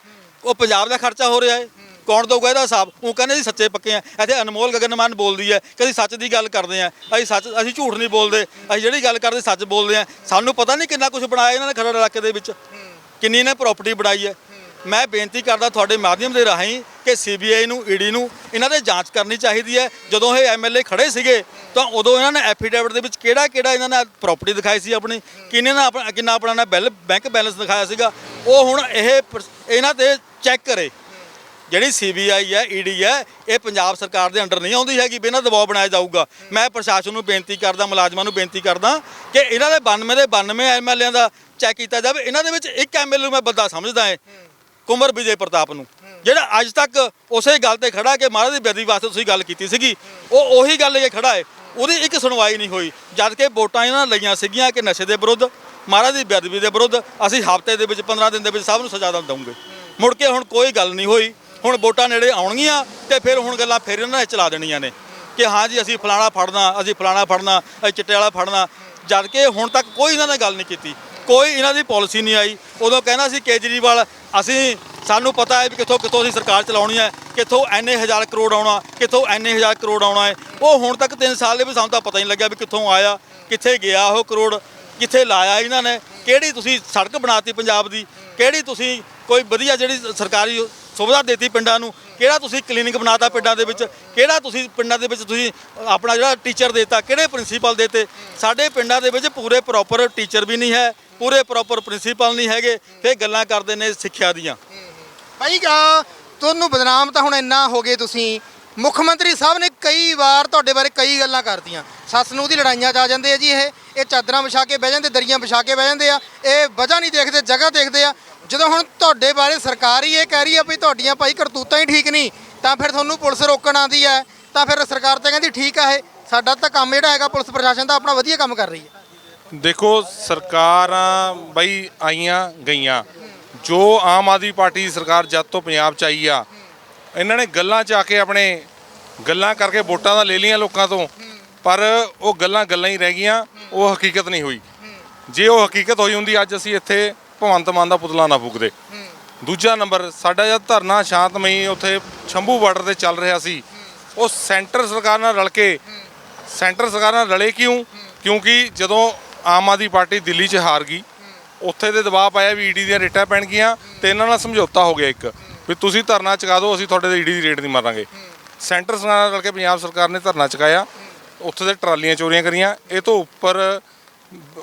ਉਹ ਪੰਜਾਬ ਦਾ ਖਰਚਾ ਹੋ ਰਿਹਾ ਏ। ਕੌਣ ਦਊਗਾ ਇਹਦਾ ਹਿਸਾਬ? ਉਹ ਕਹਿੰਦੇ ਜੀ ਸੱਚੇ ਪੱਕੇ ਆ। ਇੱਥੇ ਅਨਮੋਲ ਗਗਨਮਾਨ ਬੋਲਦੀ ਹੈ ਕਿ ਅਸੀਂ ਸੱਚ ਦੀ ਗੱਲ ਕਰਦੇ ਆ। ਅਸੀਂ ਸੱਚ, ਅਸੀਂ ਝੂਠ ਨਹੀਂ ਬੋਲਦੇ। ਅਸੀਂ ਜਿਹੜੀ ਗੱਲ ਕਰਦੇ ਸੱਚ ਬੋਲਦੇ ਆ। ਸਾਨੂੰ ਪਤਾ ਨਹੀਂ ਕਿੰਨਾ ਕੁਝ ਬਣਾਇਆ ਇਹਨਾਂ ਨੇ ਖਰੜ ਇਲਾਕੇ ਦੇ ਵਿੱਚ। ਕਿੰਨੀ ਨੇ ਪ੍ਰਾਪਰਟੀ ਬਣਾਈ ਹੈ ਮੈਂ ਬੇਨਤੀ ਕਰਦਾ ਤੁਹਾਡੇ ਮਾਧਿਅਮ ਦੇ ਰਾਹੀਂ ਕਿ ਸੀਬੀਆਈ ਨੂੰ ਈਡੀ ਨੂੰ ਇਹਨਾਂ ਦੇ ਜਾਂਚ ਕਰਨੀ ਚਾਹੀਦੀ ਹੈ। ਜਦੋਂ ਇਹ ਐਮਐਲਏ ਖੜੇ ਸੀਗੇ, ਤਾਂ ਉਦੋਂ ਇਹਨਾਂ ਨੇ ਐਫੀਡੇਵਿਟ ਦੇ ਵਿੱਚ ਕਿਹੜਾ ਕਿਹੜਾ ਇਹਨਾਂ ਨੇ ਪ੍ਰਾਪਰਟੀ ਦਿਖਾਈ ਸੀ ਆਪਣੀ, ਕਿੰਨੇ ਨੇ ਆਪਣਾ, ਕਿੰਨਾ ਆਪਣਾ ਨਾ ਬਿੱਲ ਬੈਂਕ ਬੈਲੈਂਸ ਦਿਖਾਇਆ ਸੀਗਾ। ਉਹ ਹੁਣ ਇਹ ਪਰ- ਇਹਨਾਂ ਤੇ ਚੈੱਕ ਕਰੇ। ਜਿਹੜੀ ਸੀਬੀਆਈ ਹੈ ਈਡੀ ਹੈ, ਇਹ ਪੰਜਾਬ ਸਰਕਾਰ ਦੇ ਅੰਡਰ ਨਹੀਂ ਆਉਂਦੀ ਹੈਗੀ ਬਿਨਾਂ ਦਬਾਅ ਬਣਾਇਆ ਜਾਊਗਾ। ਮੈਂ ਪ੍ਰਸ਼ਾਸਨ ਨੂੰ ਬੇਨਤੀ ਕਰਦਾ, ਮੁਲਾਜ਼ਮਾਂ ਨੂੰ ਬੇਨਤੀ ਕਰਦਾ ਕਿ ਇਹਨਾਂ ਦੇ 92 ਦੇ 92 ਐਮਐਲਏਆਂ ਦਾ ਚੈੱਕ ਕੀਤਾ ਜਾਵੇ। ਇਹਨਾਂ ਦੇ ਵਿੱਚ ਇੱਕ ਐਮਐਲਏ ਮੈਂ ਬੰਦਾ ਸਮਝਦਾ ਹੈ ਕੁੰਵਰ ਵਿਜੇ ਪ੍ਰਤਾਪ ਨੂੰ। ਜਿਹੜਾ ਅੱਜ ਤੱਕ ਉਸੇ ਗੱਲ ਤੇ ਖੜਾ ਕਿ ਮਹਾਰਾਜ ਦੀ ਬੇਦੀ ਵਾਸਤੇ ਤੁਸੀਂ ਗੱਲ ਕੀਤੀ ਸੀਗੀ, ਉਹ ਉਹੀ ਗੱਲ ਇਹ ਖੜਾ ਹੈ, ਉਹਦੀ ਇੱਕ ਸੁਣਵਾਈ ਨਹੀਂ ਹੋਈ। ਜਦ ਕਿ ਵੋਟਾਂ ਇਹਨਾਂ ਨੇ ਲਈਆਂ ਸੀਗੀਆਂ ਕਿ ਨਸ਼ੇ ਦੇ ਵਿਰੁੱਧ, ਮਹਾਰਾਜ ਦੀ ਬੇਅਦਬੀ ਦੇ ਵਿਰੁੱਧ ਅਸੀਂ ਹਫ਼ਤੇ ਦੇ ਵਿੱਚ 15 ਦਿਨ ਦੇ ਵਿੱਚ ਸਭ ਨੂੰ ਸਜ਼ਾ ਦਵਾਂਗੇ ਮੁੜ ਕੇ ਹੁਣ ਕੋਈ ਗੱਲ ਨਹੀਂ ਹੋਈ। ਹੁਣ ਵੋਟਾਂ ਨੇੜੇ ਆਉਣਗੀਆਂ ਤੇ ਫਿਰ ਹੁਣ ਗੱਲਾਂ ਫਿਰ ਇਹਨਾਂ ਨੇ ਚਲਾ ਦੇਣੀਆਂ ਨੇ ਕਿ ਹਾਂ ਜੀ, ਅਸੀਂ ਫਲਾਣਾ ਫੜਨਾ, ਅਸੀਂ ਫਲਾਣਾ ਫੜਨਾ, ਅਸੀਂ ਚਿੱਟੇ ਵਾਲਾ ਫੜਨਾ। ਜਦ ਕਿ ਹੁਣ ਤੱਕ ਕੋਈ ਇਹਨਾਂ ਨੇ ਗੱਲ ਨਹੀਂ ਕੀਤੀ। ਕੋਈ ਇਹਨਾਂ ਦੀ ਪਾਲਿਸੀ ਨਹੀਂ ਆਈ। ਉਦੋਂ ਕਹਿੰਦਾ ਸੀ ਕੇਜਰੀਵਾਲ, ਅਸੀਂ, ਸਾਨੂੰ ਪਤਾ ਹੈ ਵੀ ਕਿੱਥੋਂ ਕਿੱਥੋਂ ਅਸੀਂ ਸਰਕਾਰ ਚਲਾਉਣੀ ਹੈ, ਕਿੱਥੋਂ ਐਨੇ ਹਜ਼ਾਰ ਕਰੋੜ ਆਉਣਾ, ਕਿੱਥੋਂ ਐਨੇ ਹਜ਼ਾਰ ਕਰੋੜ ਆਉਣਾ ਹੈ। ਉਹ ਹੁਣ ਤੱਕ 3 ਸਾਲ ਦੇ ਵੀ ਸਾਨੂੰ ਤਾਂ ਪਤਾ ਹੀ ਨਹੀਂ ਲੱਗਿਆ ਵੀ ਕਿੱਥੋਂ ਆਇਆ, ਕਿੱਥੇ ਗਿਆ ਉਹ ਕਰੋੜ, ਕਿੱਥੇ ਲਾਇਆ ਇਹਨਾਂ ਨੇ, ਕਿਹੜੀ ਤੁਸੀਂ ਸੜਕ ਬਣਾਤੀ ਪੰਜਾਬ ਦੀ, ਕਿਹੜੀ ਤੁਸੀਂ ਕੋਈ ਵਧੀਆ ਜਿਹੜੀ ਸਰਕਾਰੀ ਸੁਵਿਧਾ ਦੇਤੀ ਪਿੰਡਾਂ ਨੂੰ ਕਿਹੜਾ ਤੁਸੀਂ ਕਲੀਨਿਕ ਬਣਾਤਾ ਪਿੰਡਾਂ ਦੇ ਵਿੱਚ? ਕਿਹੜਾ ਤੁਸੀਂ ਪਿੰਡਾਂ ਦੇ ਵਿੱਚ ਤੁਸੀਂ ਆਪਣਾ ਜਿਹੜਾ ਟੀਚਰ ਦੇਤਾ? ਕਿਹੜੇ ਪ੍ਰਿੰਸੀਪਲ ਦੇਤੇ? ਸਾਡੇ ਪਿੰਡਾਂ ਦੇ ਵਿੱਚ ਪੂਰੇ ਪ੍ਰੋਪਰ ਟੀਚਰ ਵੀ ਨਹੀਂ ਹੈ ਪੂਰੇ ਪ੍ਰੋਪਰ ਪ੍ਰਿੰਸੀਪਲ ਨਹੀਂ ਹੈਗੇ ਫਿਰ ਗੱਲਾਂ ਕਰਦੇ ਨੇ ਸਿੱਖਿਆ ਦੀਆਂ। ਭਾਈ ਅਹ, ਤੁਹਾਨੂੰ ਬਦਨਾਮ ਤਾਂ ਹੁਣ ਇੰਨਾ ਹੋ ਗਏ ਤੁਸੀਂ। ਮੁੱਖ ਮੰਤਰੀ ਸਾਹਿਬ ਨੇ ਕਈ ਵਾਰ ਤੁਹਾਡੇ ਬਾਰੇ ਕਈ ਗੱਲਾਂ ਕਰਤੀਆਂ। ਸੱਸ ਨੂੰ ਦੀ ਲੜਾਈਆਂ 'ਚ ਆ ਜਾਂਦੇ ਆ ਜੀ ਇਹ। ਇਹ ਚਾਦਰਾਂ ਵਿਛਾ ਕੇ ਬਹਿ ਜਾਂਦੇ, ਦਰੀਆਂ ਵਿਛਾ ਕੇ ਬਹਿ ਜਾਂਦੇ ਆ। ਇਹ ਵਜ੍ਹਾ ਨਹੀਂ ਦੇਖਦੇ, ਜਗ੍ਹਾ ਦੇਖਦੇ ਆ। ਜਦੋਂ ਹੁਣ ਤੁਹਾਡੇ ਬਾਰੇ ਸਰਕਾਰ ਹੀ ਇਹ ਕਹਿ ਰਹੀ ਆ ਵੀ ਤੁਹਾਡੀਆਂ ਭਾਈ ਕਰਤੂਤਾਂ ਹੀ ਠੀਕ ਨਹੀਂ, ਤਾਂ ਫਿਰ ਤੁਹਾਨੂੰ ਪੁਲਿਸ ਰੋਕਣ ਆਉਂਦੀ ਹੈ ਤਾਂ ਫਿਰ ਸਰਕਾਰ ਤਾਂ ਕਹਿੰਦੀ ਠੀਕ ਆ ਇਹ। ਸਾਡਾ ਤਾਂ ਕੰਮ ਜਿਹੜਾ ਹੈਗਾ, ਪੁਲਿਸ ਪ੍ਰਸ਼ਾਸਨ ਦਾ ਆਪਣਾ ਵਧੀਆ ਕੰਮ ਕਰ ਰਹੀ ਹੈ ਦੇਖੋ, ਸਰਕਾਰਾਂ ਬਈ ਆਈਆਂ ਗਈਆਂ। ਜੋ ਆਮ ਆਦਮੀ ਪਾਰਟੀ ਦੀ ਸਰਕਾਰ ਜਦ ਤੋਂ ਪੰਜਾਬ ਚ ਆਈ ਆ, ਇਹਨਾਂ ਨੇ ਗੱਲਾਂ ਚ ਆ ਕੇ ਆਪਣੇ ਗੱਲਾਂ ਕਰਕੇ ਵੋਟਾਂ ਤਾਂ ਲੈ ਲਈਆਂ ਲੋਕਾਂ ਤੋਂ। ਪਰ ਉਹ ਗੱਲਾਂ ਗੱਲਾਂ ਹੀ ਰਹਿ ਗਈਆਂ, ਉਹ ਹਕੀਕਤ ਨਹੀਂ ਹੋਈ। ਜੇ ਉਹ ਹਕੀਕਤ ਹੋਈ ਹੁੰਦੀ, ਅੱਜ ਅਸੀਂ ਇੱਥੇ ਭਗਵੰਤ ਮਾਨ ਦਾ ਪੁਤਲਾ ਨਾ ਫੂਕਦੇ। ਦੂਜਾ ਨੰਬਰ, ਸਾਡਾ ਜਦ ਧਰਨਾ ਸ਼ਾਂਤਮਈ ਉੱਥੇ ਸ਼ੰਭੂ ਬਾਰਡਰ ਤੇ ਚੱਲ ਰਿਹਾ ਸੀ, ਉਹ ਸੈਂਟਰ ਸਰਕਾਰ ਨਾਲ ਰਲ ਕੇ, ਸੈਂਟਰ ਸਰਕਾਰ ਨਾਲ ਰਲੇ ਕਿਉਂ? ਕਿਉਂਕਿ ਜਦੋਂ ਆਮ ਆਦਮੀ ਪਾਰਟੀ ਦਿੱਲੀ 'ਚ ਹਾਰ ਗਈ, ਉੱਥੇ ਦੇ ਦਬਾਅ ਪਾਇਆ ਵੀ ਈਡੀ ਦੀਆਂ ਰੇਟਾਂ ਪੈਣਗੀਆਂ ਤੇ ਇਹਨਾਂ ਨਾਲ ਸਮਝੌਤਾ ਹੋ ਗਿਆ ਇੱਕ, ਵੀ ਤੁਸੀਂ ਧਰਨਾ ਚੁਕਾ ਦਿਓ, ਅਸੀਂ ਤੁਹਾਡੇ ਤੇ ਈਡੀ ਦੀ ਰੇਟ ਨਹੀਂ ਮਾਰਾਂਗੇ। ਸੈਂਟਰ ਸਰਕਾਰ ਨਾਲ ਰਲ ਕੇ ਪੰਜਾਬ ਸਰਕਾਰ ਨੇ ਧਰਨਾ ਚੁਕਾਇਆ ਉੱਥੇ ਦੇ ਟਰਾਲੀਆਂ ਚੋਰੀਆਂ ਕਰੀਆਂ, ਇਹ ਤੋਂ ਉੱਪਰ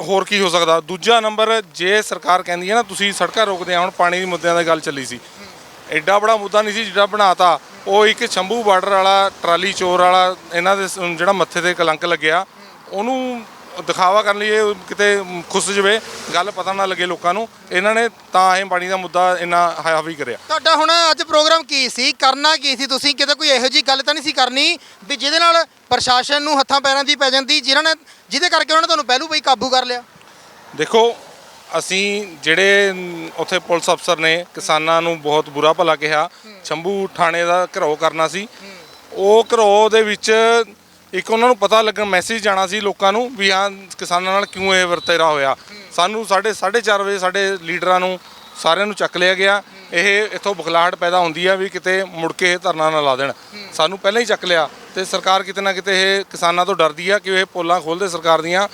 ਹੋਰ ਕੀ ਹੋ ਸਕਦਾ? ਦੂਜਾ ਨੰਬਰ, ਜੇ ਸਰਕਾਰ ਕਹਿੰਦੀ ਹੈ ਨਾ, ਤੁਸੀਂ ਸੜਕਾਂ ਰੋਕਦੇ ਆ ਹੁਣ ਪਾਣੀ ਦੇ ਮੁੱਦਿਆਂ ਦੀ ਗੱਲ ਚੱਲੀ ਸੀ। ਐਡਾ ਬੜਾ ਮੁੱਦਾ ਨਹੀਂ ਸੀ ਜਿਹੜਾ ਬਣਾਤਾ। ਉਹ ਇੱਕ ਸ਼ੰਭੂ ਬਾਰਡਰ ਵਾਲਾ, ਟਰਾਲੀ ਚੋਰ ਵਾਲਾ, ਇਹਨਾਂ ਦੇ ਜਿਹੜਾ ਮੱਥੇ ਤੇ ਕਲੰਕ ਲੱਗਿਆ, ਉਹਨੂੰ ਦਿਖਾਵਾ ਕਰਨ ਲਈ ਇਹ ਕਿਤੇ ਖੁੱਸ ਜਵੇ ਗੱਲ ਪਤਾ ਨਾ ਲੱਗੇ ਲੋਕਾਂ ਨੂੰ। ਇਹਨਾਂ ਨੇ ਤਾਂ ਇਹ ਪਾਣੀ ਦਾ ਮੁੱਦਾ ਇੰਨਾ ਹਾਵੀ ਕਰਿਆ। ਤੁਹਾਡਾ ਹੁਣ ਅੱਜ ਪ੍ਰੋਗਰਾਮ ਕੀ ਸੀ? ਕਰਨਾ ਕੀ ਸੀ ਤੁਸੀਂ? ਕਿਤੇ ਕੋਈ ਇਹੋ ਜੀ ਗੱਲ ਤਾਂ ਨਹੀਂ ਸੀ ਕਰਨੀ ਵੀ ਜਿਹਦੇ ਨਾਲ ਪ੍ਰਸ਼ਾਸਨ ਨੂੰ ਹੱਥਾਂ ਪੈਰਾਂ ਦੀ ਪੈ ਜਾਂਦੀ ਜਿਨ੍ਹਾਂ ਨੇ ਜਿਹਦੇ ਕਰਕੇ ਉਹਨਾਂ ਨੇ ਤੁਹਾਨੂੰ ਪਹਿਲੂ ਬਈ ਕਾਬੂ ਕਰ ਲਿਆ? ਦੇਖੋ ਅਸੀਂ ਜਿਹੜੇ ਉੱਥੇ ਪੁਲਿਸ ਅਫਸਰ ਨੇ ਕਿਸਾਨਾਂ ਨੂੰ ਬਹੁਤ ਬੁਰਾ ਭਲਾ ਕਿਹਾ। ਸ਼ੰਭੂ ਥਾਣੇ ਦਾ ਘਰੋ ਕਰਨਾ ਸੀ। ਉਹ ਘਰੋ ਦੇ ਵਿੱਚ ਇੱਕ ਉਹਨਾਂ ਨੂੰ ਪਤਾ ਲੱਗਣ ਮੈਸੇਜ ਜਾਣਾ ਸੀ ਲੋਕਾਂ ਨੂੰ ਵੀ ਹਾਂ ਕਿਸਾਨਾਂ ਨਾਲ ਕਿਉਂ ਇਹ ਵਰਤੇਰਾ ਹੋਇਆ। ਸਾਨੂੰ ਸਾਡੇ 4:30 ਵਜੇ ਸਾਡੇ ਲੀਡਰਾਂ ਨੂੰ ਸਾਰਿਆਂ ਨੂੰ ਚੱਕ ਲਿਆ ਗਿਆ। ਇਹ ਇੱਥੋਂ ਬਖਲਾਹਟ ਪੈਦਾ ਹੁੰਦੀ ਆ ਵੀ ਕਿਤੇ ਮੁੜ ਕੇ ਇਹ ਧਰਨਾ ਨਾ ਲਾ ਦੇਣ। ਸਾਨੂੰ ਪਹਿਲਾਂ ਹੀ ਚੱਕ ਲਿਆ ਤੇ ਸਰਕਾਰ ਕਿਤੇ ਨਾ ਕਿਤੇ ਇਹ ਕਿਸਾਨਾਂ ਤੋਂ ਡਰਦੀ ਆ ਕਿ ਇਹ ਪੋਲਾਂ ਖੋਲਦੇ ਸਰਕਾਰ ਦੀਆਂ।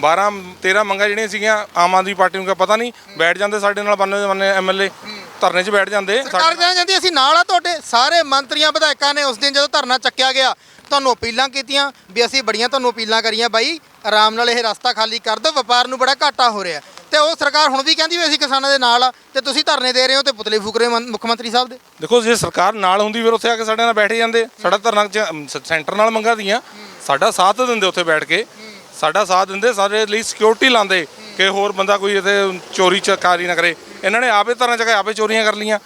12 13 ਮੰਗਾਂ ਜਿਹੜੀਆਂ ਸੀਗੀਆਂ ਆਮ ਆਦਮੀ ਪਾਰਟੀ ਨੂੰ ਕਿਆ ਪਤਾ ਨਹੀਂ, ਬੈਠ ਜਾਂਦੇ ਸਾਡੇ ਨਾਲ, ਬੰਨੇ ਬੰਨੇ ਐਮਐਲਏ ਧਰਨੇ 'ਚ ਬੈਠ ਜਾਂਦੇ। ਸਰਕਾਰ ਕਹਿਣਾ ਜਾਂਦੀ ਅਸੀਂ ਨਾਲ ਆ ਤੁਹਾਡੇ। ਸਾਰੇ ਮੰਤਰੀਆਂ ਵਿਧਾਇਕਾਂ ਨੇ ਉਸ ਦਿਨ ਜਦੋਂ ਧਰਨਾ ਚੱਕਿਆ ਗਿਆ ਤੁਹਾਨੂੰ ਅਪੀਲਾਂ ਕੀਤੀਆਂ ਵੀ ਅਸੀਂ ਬੜੀਆਂ ਤੁਹਾਨੂੰ ਅਪੀਲਾਂ ਕਰੀਆਂ। ਬਾਈ ਆਰਾਮ ਨਾਲ ਇਹ ਰਸਤਾ ਖਾਲੀ ਕਰ ਦਿਓ ਵਪਾਰ ਨੂੰ ਬੜਾ ਘਾਟਾ ਹੋ ਰਿਹਾ। ਤੇ ਉਹ ਸਰਕਾਰ ਹੁਣ ਵੀ ਕਹਿੰਦੀ ਵੀ ਅਸੀਂ ਕਿਸਾਨਾਂ ਦੇ ਨਾਲ ਆ ਤੇ ਤੁਸੀਂ ਧਰਨੇ ਦੇ ਰਹੇ ਹੋ ਤੇ ਪੁਤਲੇ ਫੂਕ ਰਹੇ ਮੰ- ਮੁੱਖ ਮੰਤਰੀ ਸਾਹਿਬ ਦੇ। ਦੇਖੋ ਜੇ ਸਰਕਾਰ ਨਾਲ ਹੁੰਦੀ ਫਿਰ ਉੱਥੇ ਆ ਕੇ ਸਾਡੇ ਨਾਲ ਬੈਠੇ ਜਾਂਦੇ। ਸਾਡਾ ਧਰਨਾ ਚ- ਅਮ, ਸ- ਸੈਂਟਰ ਨਾਲ ਮੰਗਾ ਦੀਆਂ। ਸਾਡਾ ਸਾਥ ਦਿੰਦੇ ਉੱਥੇ ਬੈਠ ਕੇ। ਸਾਡਾ ਸਾਥ ਦਿੰਦੇ ਸਾਡੇ ਲਈ ਸਿਕਿਉਰਿਟੀ ਲਾਉਂਦੇ। ਕਿ ਹੋਰ ਬੰਦਾ ਕੋਈ ਇੱਥੇ ਚੋਰੀ ਚਕਾਰੀ ਨਾ ਕਰੇ। ਇਹਨਾਂ ਨੇ ਆਪੇ ਤਰ੍ਹਾਂ ਚਕਾ ਆਪੇ ਚੋਰੀਆਂ ਕਰ ਲੀਆਂ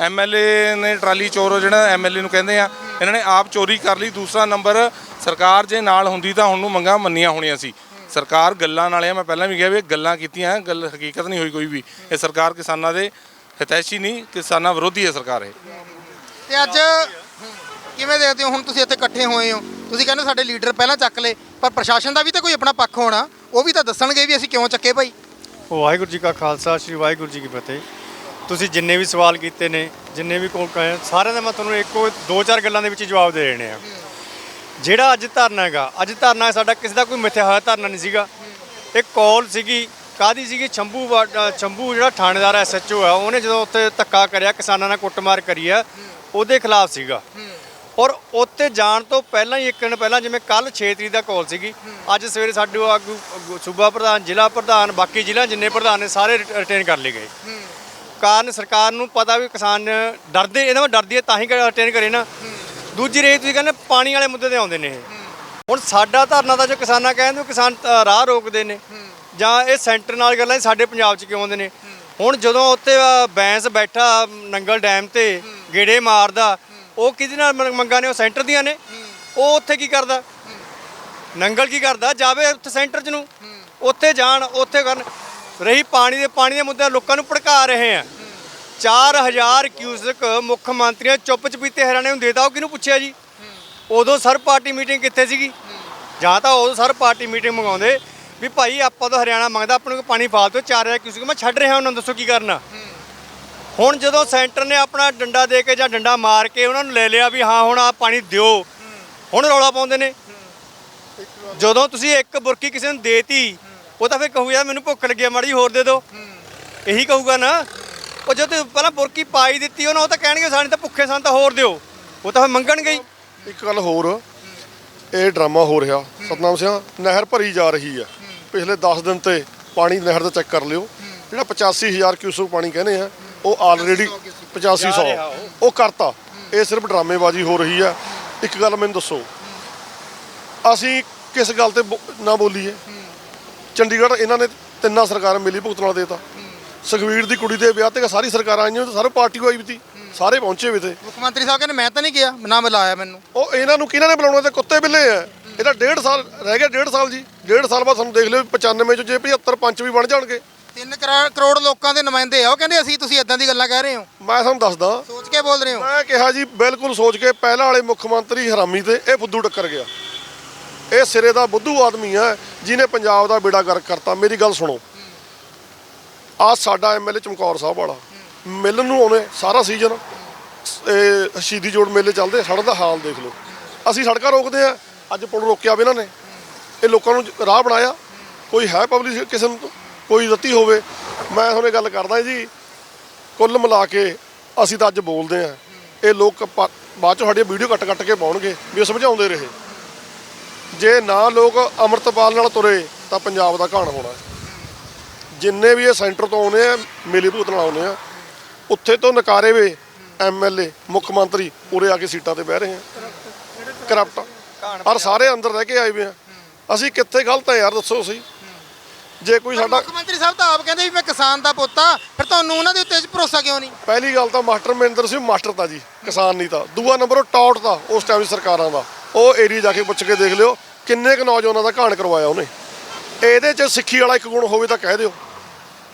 ਐਮਐਲਏ ਨੇ ਟਰਾਲੀ ਚੋਰ ਜਿਹੜਾ ਐਮਐਲਏ ਨੂੰ ਕਹਿੰਦੇ ਆ, ਇਹਨਾਂ ਨੇ ਆਪ ਚੋਰੀ ਕਰ ਲਈ। ਦੂਸਰਾ ਨੰਬਰ, ਸਰਕਾਰ ਜੇ ਨਾਲ ਹੁੰਦੀ ਤਾਂ ਹੁਣ ਨੂੰ ਮੰਗਾ ਮੰਨੀਆਂ ਹੋਣੀਆਂ ਸੀ। ਸਰਕਾਰ ਗੱਲਾਂ ਨਾਲੇ ਮੈਂ ਪਹਿਲਾਂ ਵੀ ਕਿਹਾ ਵੀ ਗੱਲਾਂ ਕੀਤੀਆਂ ਗੱਲ ਹਕੀਕਤ ਨਹੀਂ ਹੋਈ ਕੋਈ ਵੀ। ਇਹ ਸਰਕਾਰ ਕਿਸਾਨਾਂ ਦੇ ਹਿਤੈਸ਼ੀ ਨਹੀਂ, ਕਿਸਾਨਾਂ ਵਿਰੋਧੀ ਹੈ ਸਰਕਾਰ ਇਹ। ਤੇ ਅੱਜ ਕਿਵੇਂ ਦੇਖਦੇ ਹੋ? ਹੁਣ ਤੁਸੀਂ ਇੱਥੇ ਇਕੱਠੇ ਹੋਏ ਹੋ। ਤੁਸੀਂ ਕਹਿੰਦੇ ਸਾਡੇ ਲੀਡਰ ਪਹਿਲਾਂ ਚੱਕ ਲਏ, ਪਰ ਪ੍ਰਸ਼ਾਸਨ ਦਾ ਵੀ ਤਾਂ ਕੋਈ ਆਪਣਾ ਪੱਖ ਹੋਣਾ ਉਹ ਵੀ ਤਾਂ ਦੱਸਣਗੇ ਵੀ ਅਸੀਂ ਕਿਉਂ ਚੱਕੇ ਭਾਈ। ਵਾਹਿਗੁਰੂ ਜੀ ਕਾ ਖਾਲਸਾ ਸ੍ਰੀ ਵਾਹਿਗੁਰੂ ਜੀ ਕੀ ਫਤਿਹ। ਤੁਸੀਂ ਜਿੰਨੇ ਵੀ ਸਵਾਲ ਕੀਤੇ ਨੇ ਜਿੰਨੇ ਵੀ ਕੋਲ ਕਹੇ ਸਾਰਿਆਂ ਦਾ ਮੈਂ ਤੁਹਾਨੂੰ ਇੱਕੋ ਦੋ ਚਾਰ ਗੱਲਾਂ ਦੇ ਵਿੱਚ ਜਵਾਬ ਦੇ ਦੇਣੇ ਆ ਜਿਹੜਾ ਅੱਜ ਧਰਨਾ ਹੈਗਾ ਅੱਜ ਧਰਨਾ ਸਾਡਾ ਕਿਸੇ ਦਾ ਕੋਈ ਮਿੱਥਿਆ ਹੋਇਆ ਧਰਨਾ ਨਹੀਂ ਸੀਗਾ। ਇਹ ਕਾਲ ਸੀਗੀ ਕਾਦੀ ਸੀਗੀ? ਚੰਬੂ ਵਾ- ਅ, ਜਿਹੜਾ ਥਾਣੇਦਾਰ ਐਸਐਚਓ ਆ ਉਹਨੇ ਜਦੋਂ ਉੱਥੇ ਧੱਕਾ ਕਰਿਆ ਕਿਸਾਨਾਂ ਨਾਲ ਕੁੱਟਮਾਰ ਕਰੀ ਆ ਉਹਦੇ ਖਿਲਾਫ ਸੀਗਾ। ਔਰ ਉੱਥੇ ਜਾਣ ਤੋਂ ਪਹਿਲਾਂ ਹੀ ਇੱਕ ਦਿਨ ਪਹਿਲਾਂ ਜਿਵੇਂ ਕੱਲ 6 ਤਰੀਕ ਦਾ ਕਾਲ ਸੀਗੀ ਅੱਜ ਸਵੇਰੇ ਸਾਡੇ ਆਗੂ ਸੂਬਾ ਪ੍ਰਧਾਨ ਜ਼ਿਲ੍ਹਾ ਪ੍ਰਧਾਨ ਬਾਕੀ ਜ਼ਿਲ੍ਹਾ ਜਿੰਨੇ ਪ੍ਰਧਾਨ ਨੇ ਸਾਰੇ ਰਿਟੇਨ ਕਰ ਲਏ ਗਏ। ਕਾਰਨ ਸਰਕਾਰ ਨੂੰ ਪਤਾ ਵੀ ਕਿਸਾਨ ਡਰਦੇ ਇਹਨਾਂ ਨੂੰ ਡਰਦੀ ਹੈ ਤਾਂ ਹੀ ਰਿਟੇਨ ਕਰੇ ਨਾ। ਦੂਜੀ ਰੇ ਤੁਸੀਂ ਕਹਿੰਦੇ ਪਾਣੀ ਵਾਲੇ ਮੁੱਦੇ ਤੇ ਆਉਂਦੇ ਨੇ ਇਹ। ਹੁਣ ਸਾਡਾ ਧਰਨਾ ਤਾਂ ਜੋ ਕਿਸਾਨਾਂ ਕਹਿੰਦੇ ਕਿਸਾਨ ਰਾਹ ਰੋਕਦੇ ਨੇ। ਜਾਂ ਇਹ ਸੈਂਟਰ ਨਾਲ ਗੱਲਾਂ ਸਾਡੇ ਪੰਜਾਬ 'ਚ ਕਿਉਂ ਆਉਂਦੇ ਨੇ? ਹੁਣ ਜਦੋਂ ਉੱਤੇ ਅ, ਬੈਂਸ ਬੈਠਾ ਨੰਗਲ ਡੈਮ ਤੇ ਗੇੜੇ ਮਾਰਦਾ ਉਹ ਕਿਹਦੇ ਨਾਲ ਮੰਗ- ਮੰਗਾਂ ਨੇ? ਉਹ ਸੈਂਟਰ ਦੀਆਂ ਨੇ। ਉਹ ਉੱਥੇ ਕੀ ਕਰਦਾ? ਨੰਗਲ ਕੀ ਕਰਦਾ? ਜਾਵੇ ਉੱਥੇ ਸੈਂਟਰ 'ਚ ਨੂੰ। ਉੱਥੇ ਜਾਣ ਉੱਥੇ ਕਰਨ। ਰਹੀ ਪਾਣੀ ਦੇ ਪਾਣੀ ਦੇ ਮੁੱਦੇ ਲੋਕਾਂ ਨੂੰ ਭੜਕਾ ਰਹੇ ਆ। 4000 ਕਿਊਸਕ ਮੁੱਖ ਮੰਤਰੀਆਂ ਚੁੱਪ ਚਪੀਤੇ ਹਰਿਆਣੇ ਨੂੰ ਦੇਤਾ। ਉਹ ਕਿਹਨੂੰ ਪੁੱਛਿਆ ਜੀ? ਉਦੋਂ ਸਰ ਪਾਰਟੀ ਮੀਟਿੰਗ ਕਿੱਥੇ ਸੀਗੀ? ਜਾਂ ਤਾਂ ਉਦੋਂ ਸਰ ਪਾਰਟੀ ਮੀਟਿੰਗ ਮੰਗਾਉਂਦੇ ਵੀ ਭਾਈ ਆਪਾਂ ਤਾਂ ਹਰਿਆਣਾ ਮੰਗਦਾ ਆਪਾਂ ਨੂੰ ਪਾਣੀ ਫਾਲਤੂ 4000 ਕਿਊਸਕ ਮੈਂ ਛੱਡ ਰਿਹਾ ਉਹਨਾਂ ਨੂੰ ਦੱਸੋ ਕੀ ਕਰਨਾ? ਹੁਣ ਜਦੋਂ ਸੈਂਟਰ ਨੇ ਆਪਣਾ ਡੰਡਾ ਦੇ ਕੇ ਜਾਂ ਡੰਡਾ ਮਾਰ ਕੇ ਉਹਨਾਂ ਨੂੰ ਲੈ ਲਿਆ ਵੀ ਹਾਂ, ਹੁਣ ਆ ਪਾਣੀ ਦਿਓ। ਹੁਣ ਰੌਲਾ ਪਾਉਂਦੇ ਨੇ। ਜਦੋਂ ਤੁਸੀਂ ਇੱਕ ਬੁਰਕੀ ਕਿਸੇ ਨੂੰ ਦੇਤੀ, ਉਹ ਤਾਂ ਫਿਰ ਕਹੂ, ਯਾਰ ਮੈਨੂੰ ਭੁੱਖ ਲੱਗੀ ਮਾੜੀ ਹੋਰ ਦੇ ਦਿਓ। ਇਹੀ ਕਹੂਗਾ ਨਾ। ਉਹ ਜਦੋਂ ਪਹਿਲਾਂ ਬੁਰਕੀ ਪਾਈ ਦਿੱਤੀ, ਉਹਨਾਂ ਉਹ ਤਾਂ ਕਹਿਣਗੇ ਸਾਨੂੰ ਤਾਂ ਭੁੱਖੇ ਸਨ, ਤਾਂ ਹੋਰ ਦਿਓ। ਉਹ ਤਾਂ ਫਿਰ ਮੰਗਣਗੇ ਹੀ। ਇੱਕ ਗੱਲ ਹੋਰ, ਇਹ ਡਰਾਮਾ ਹੋ ਰਿਹਾ। ਸਤਨਾਮ ਸਿੰਘ, ਨਹਿਰ ਭਰੀ ਜਾ ਰਹੀ ਹੈ ਪਿਛਲੇ 10 ਦਿਨ ਤੇ ਪਾਣੀ ਨਹਿਰ ਦਾ ਚੈੱਕ ਕਰ ਲਿਓ। ਜਿਹੜਾ 85000 ਕਿਊਸਕ ਪਾਣੀ ਕਹਿੰਦੇ ਆ ਉਹ ਆਲਰੇਡੀ 8500 ਉਹ ਕਰਤਾ। ਇਹ ਸਿਰਫ ਡਰਾਮੇਬਾਜ਼ੀ ਹੋ ਰਹੀ ਹੈ ਇੱਕ ਗੱਲ ਮੈਨੂੰ ਦੱਸੋ। ਅਸੀਂ ਕਿਸ ਗੱਲ ਤੇ ਨਾ ਬੋਲੀਏ। ਚੰਡੀਗੜ੍ਹ ਇਹਨਾਂ ਨੇ ਤਿੰਨਾਂ ਸਰਕਾਰਾਂ ਮਿਲੀ ਭੁਗਤਣ ਦੇਤਾ। ਸੁਖਵੀਰ ਦੀ ਕੁੜੀ ਦੇ ਵਿਆਹ ਤੇ ਸਾਰੀ ਸਰਕਾਰਾਂ ਆਈਆਂ ਤੇ ਸਾਰੇ ਪਾਰਟੀ ਕੋਈ ਵੀ ਤੀ। ਸਾਰੇ ਪਹੁੰਚੇ ਵੀ ਤੇ। ਮੁੱਖ ਮੰਤਰੀ ਸਾਹਿਬ ਕਹਿੰਦੇ ਮੈਂ ਤਾਂ ਨਹੀਂ ਗਿਆ। ਨਾ ਮਿਲਾਇਆ ਮੈਨੂੰ। ਉਹ ਇਹਨਾਂ ਨੂੰ ਕਿਹਨਾਂ ਨੇ ਬੁਲਾਉਣਾ? ਤੇ ਕੁੱਤੇ ਬਿੱਲੇ ਆ। ਇਹਦਾ ਡੇਢ ਸਾਲ ਰਹਿ ਗਿਆ ਡੇਢ ਸਾਲ ਜੀ। ਡੇਢ ਸਾਲ ਬਾਅਦ ਸਾਨੂੰ ਦੇਖ ਲਿਓ 95 ਚ ਜੇ 75 ਪੰਚ ਵੀ ਬਣ ਜਾਣਗੇ। 3 ਕਰੋੜ ਲੋਕਾਂ ਦੇ ਨੁਮਾਇੰਦੇ ਆ। ਉਹ ਕਹਿੰਦੇ ਅਸੀਂ ਤੁਸੀਂ ਇਦਾਂ ਦੀ ਗੱਲਾਂ ਕਹਿ ਰਹੇ ਹੋ। ਮੈਂ ਤੁਹਾਨੂੰ ਦੱਸਦਾ। ਸੋਚ ਕੇ ਬੋਲ ਰਹੇ ਹੋ। ਮੈਂ ਕਿਹਾ ਜੀ ਬਿਲਕੁਲ ਸੋਚ ਕੇ ਪਹਿਲਾਂ ਵਾਲੇ ਮੁੱਖ ਮੰਤਰੀ ਹਰਾਮੀ ਤੇ ਇਹ ਫੁੱਦੂ ਟੱਕਰ ਗਿਆ। ਇਹ ਸਿਰੇ ਦਾ ਬੁੱਧੂ ਆਦਮੀ ਹੈ ਜਿਹਨੇ ਪੰਜਾਬ ਦਾ ਬੇੜਾ ਗਰਕ ਕਰਤਾ। ਮੇਰੀ ਗੱਲ ਸੁਣੋ। ਆ ਸਾਡਾ ਐਮਐਲਏ ਚਮਕੌਰ ਸਾਹਿਬ ਵਾਲਾ। ਮਿਲਣ ਨੂੰ ਆਉਣੇ ਸਾਰਾ ਸੀਜ਼ਨ। ਇਹ ਸ਼ਹੀਦੀ ਜੋੜ ਮੇਲੇ ਚੱਲਦੇ ਸੜਕ ਦਾ ਹਾਲ ਦੇਖ ਲਓ। ਅਸੀਂ ਸੜਕਾਂ ਰੋਕਦੇ ਆ। ਅੱਜ ਪੁਲ ਰੋਕਿਆ ਵੀ ਇਹਨਾਂ ਨੇ। ਇਹ ਲੋਕਾਂ ਨੂੰ ਰਾਹ ਬਣਾਇਆ। ਕੋਈ ਹੈ ਪਬਲਿਕ ਕਿਸੇ ਨੂੰ? ਕੋਈ ਦਿੱਤੀ ਹੋਵੇ ਮੈਂ ਤੁਹਾਨੂੰ ਗੱਲ ਕਰਦਾ ਜੀ। ਕੁੱਲ ਮਿਲਾ ਕੇ ਅਸੀਂ ਤਾਂ ਅੱਜ ਬੋਲਦੇ ਆ ਇਹ ਲੋਕ ਬਾਅਦ ਚੋਂ ਸਾਡੀਆਂ ਵੀਡੀਓ ਕੱਟ ਕੱਟ ਕੇ ਪਾਉਣਗੇ ਵੀ ਉਹ ਸਮਝਾਉਂਦੇ ਰਹੇ। ਜੇ ਨਾ ਲੋਕ ਅੰਮ੍ਰਿਤਪਾਲ ਨਾਲ ਤੁਰੇ ਤਾਂ ਪੰਜਾਬ ਦਾ ਘਾਣ ਹੋਣਾ। ਜਿੰਨੇ ਵੀ ਇਹ ਸੈਂਟਰ ਤੋਂ ਆਉਨੇ ਆ ਮੇਲੇ ਭੂਤ ਨਾਲ ਆਉਨੇ ਆ ਉੱਥੇ ਤੋਂ ਨਕਾਰੇ ਵੇ ਐਮਐਲਏ ਮੁੱਖ ਮੰਤਰੀ ਉਰੇ ਆ ਕੇ ਸੀਟਾਂ ਤੇ ਬਹਿ ਰਹੇ ਆ। ਕਰਪਟ ਔਰ ਸਾਰੇ ਅੰਦਰ ਰਹਿ ਕੇ ਆਏ ਵੇ ਆ। ਅਸੀਂ ਕਿੱਥੇ ਗਲਤ ਆ ਯਾਰ ਦੱਸੋ ਸਹੀ ਜੇ ਕੋਈ ਸਾਡਾ ਮੁੱਖ ਮੰਤਰੀ ਸਾਹਿਬ ਤਾਂ ਆਪ ਕਹਿੰਦੇ ਵੀ ਮੈਂ ਕਿਸਾਨ ਦਾ ਪੁੱਤ ਆ ਫਿਰ ਤੁਹਾਨੂੰ ਉਹਨਾਂ ਦੇ ਉੱਤੇ ਭਰੋਸਾ ਕਿਉਂ ਨਹੀਂ? ਪਹਿਲੀ ਗੱਲ ਤਾਂ ਮਾਸਟਰ ਮਹਿੰਦਰ ਸਿੰਘ ਮਾਸਟਰ ਤਾਂ ਜੀ ਕਿਸਾਨ ਨਹੀਂ ਤਾਂ। ਦੂਆ ਨੰਬਰ ਉਹ ਟੌਟ ਦਾ ਉਸ ਟਾਈਮ ਦੀ ਸਰਕਾਰਾਂ ਦਾ। ਉਹ ਏਰੀਆ ਜਾ ਕੇ ਪੁੱਛ ਕੇ ਦੇਖ ਲਿਓ ਕਿੰਨੇ ਕੁ ਨੌਜਵਾਨਾਂ ਦਾ ਘਾਣ ਕਰਵਾਇਆ ਉਹਨੇ। ਇਹਦੇ 'ਚ ਸਿੱਖੀ ਵਾਲਾ ਇੱਕ ਗੁਣ ਹੋਵੇ ਤਾਂ ਕਹਿ ਦਿਓ।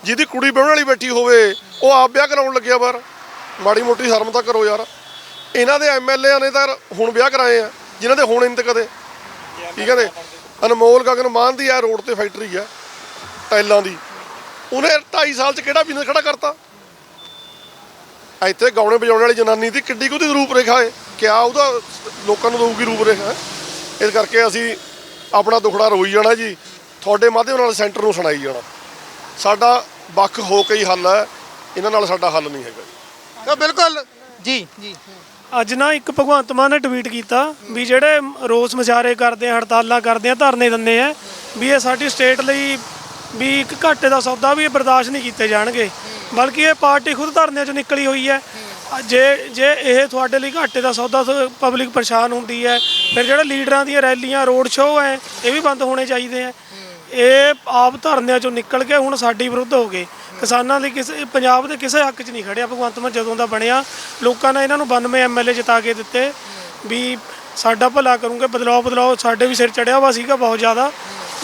ਜਿਹਦੀ ਕੁੜੀ ਵਿਆਹਣ ਵਾਲੀ ਬੈਠੀ ਹੋਵੇ ਉਹ ਆਪ ਵਿਆਹ ਕਰਾਉਣ ਲੱਗਿਆ ਬਾਹਰ। ਮਾੜੀ ਮੋਟੀ ਸ਼ਰਮ ਤਾਂ ਕਰੋ ਯਾਰ। ਇਹਨਾਂ ਦੇ ਐਮਐਲਏਆਂ ਨੇ ਤਾਂ ਹੁਣ ਵਿਆਹ ਕਰਾਏ ਆ ਜਿਨ੍ਹਾਂ ਦੇ ਹੋਣੇ ਨਹੀਂ ਤੇ ਕਦੇ ਕੀ ਕਹਿੰਦੇ? ਅਨਮੋਲ ਗਗਨ ਮਾਨ ਦੀ ਆ ਰੋਡ ਤੇ ਫੈਕਟਰੀ ਆ। ਟਾਈਲਾਂ ਦੀ। ਉਹਨੇ 2.5 ਸਾਲ ਚ ਕਿਹੜਾ ਬਿਜ਼ਨਸ ਖੜਾ ਕਰਤਾ? ਇੱਥੇ ਗਾਉਣੇ ਵਜਾਉਣ ਵਾਲੀ ਜਨਾਨੀ ਦੀ ਕਿੱਡੀ ਕੁ ਉਹਦੀ ਰੂਪ ਰੇਖਾ ਹੈ ਕਿਆ ਉਹਦਾ ਲੋਕਾਂ ਨੂੰ ਦਊਗੀ ਰੂਪ ਰੇਖਾ ਹੈ? ਇਸ ਕਰਕੇ ਅਸੀਂ ਆਪਣਾ ਦੁਖੜਾ ਰੋਈ ਜਾਣਾ ਜੀ। ਤੁਹਾਡੇ ਮਾਧਿਅਮ ਨਾਲ ਸੈਂਟਰ ਨੂੰ ਸੁਣਾਈ ਜਾਣਾ। ਸਾਡਾ ਵੱਖ ਹੋ ਕੇ ਹੀ ਹੱਲ ਹੈ। ਇਹਨਾਂ ਨਾਲ ਸਾਡਾ ਹੱਲ ਨਹੀਂ ਹੈਗਾ। ਤਾਂ ਬਿਲਕੁਲ। ਜੀ। ਜੀ। ਅੱਜ ਨਾ ਇੱਕ ਭਗਵੰਤ ਮਾਨ ਨੇ ਟਵੀਟ ਕੀਤਾ ਵੀ ਜਿਹੜੇ ਰੋਸ ਮੁਜ਼ਾਹਰੇ ਕਰਦੇ ਆ ਹੜਤਾਲਾਂ ਕਰਦੇ ਆ ਧਰਨੇ ਦਿੰਦੇ ਆ ਵੀ ਇਹ ਸਾਡੀ ਸਟੇਟ ਲਈ ਵੀ ਇੱਕ ਘਾਟੇ ਦਾ ਸੌਦਾ ਵੀ ਇਹ ਬਰਦਾਸ਼ਤ ਨਹੀਂ ਕੀਤੇ ਜਾਣਗੇ। ਬਲਕਿ ਇਹ ਪਾਰਟੀ ਖੁਦ ਧਰਨਿਆਂ ਚੋਂ ਨਿਕਲੀ ਹੋਈ ਹੈ। ਜੇ ਜੇ ਇਹ ਤੁਹਾਡੇ ਲਈ ਘਾਟੇ ਦਾ ਸੌਦਾ ਪਬਲਿਕ ਪਰੇਸ਼ਾਨ ਹੁੰਦੀ ਹੈ, ਫਿਰ ਜਿਹੜਾ ਲੀਡਰਾਂ ਦੀਆਂ ਰੈਲੀਆਂ ਰੋਡ ਸ਼ੋਅ ਹੈ, ਇਹ ਵੀ ਬੰਦ ਹੋਣੇ ਚਾਹੀਦੇ ਆ ਇਹ ਆਪ ਧਰਨਿਆਂ ਚੋਂ ਨਿਕਲ ਕੇ ਹੁਣ ਸਾਡੀ ਵਿਰੁੱਧ ਹੋ ਗਏ। ਕਿਸਾਨਾਂ ਦੇ ਕਿਸੇ, ਪੰਜਾਬ ਦੇ ਕਿਸੇ ਹੱਕ 'ਚ ਨਹੀਂ ਖੜਿਆ। ਭਗਵੰਤ ਮਾਨ ਜਦੋਂ ਦਾ ਬਣਿਆ, ਲੋਕਾਂ ਨੇ ਇਹਨਾਂ ਨੂੰ 92 ਐਮਐਲਏ ਜਿਤਾ ਕੇ ਦਿੱਤੇ। ਵੀ ਸਾਡਾ ਭਲਾ ਕਰੂੰਗੇ ਬਦਲਾਅ ਬਦਲਾਅ ਸਾਡੇ ਵੀ ਸਿਰ ਚੜਿਆ ਵਾ ਸੀਗਾ ਬਹੁਤ ਜ਼ਿਆਦਾ।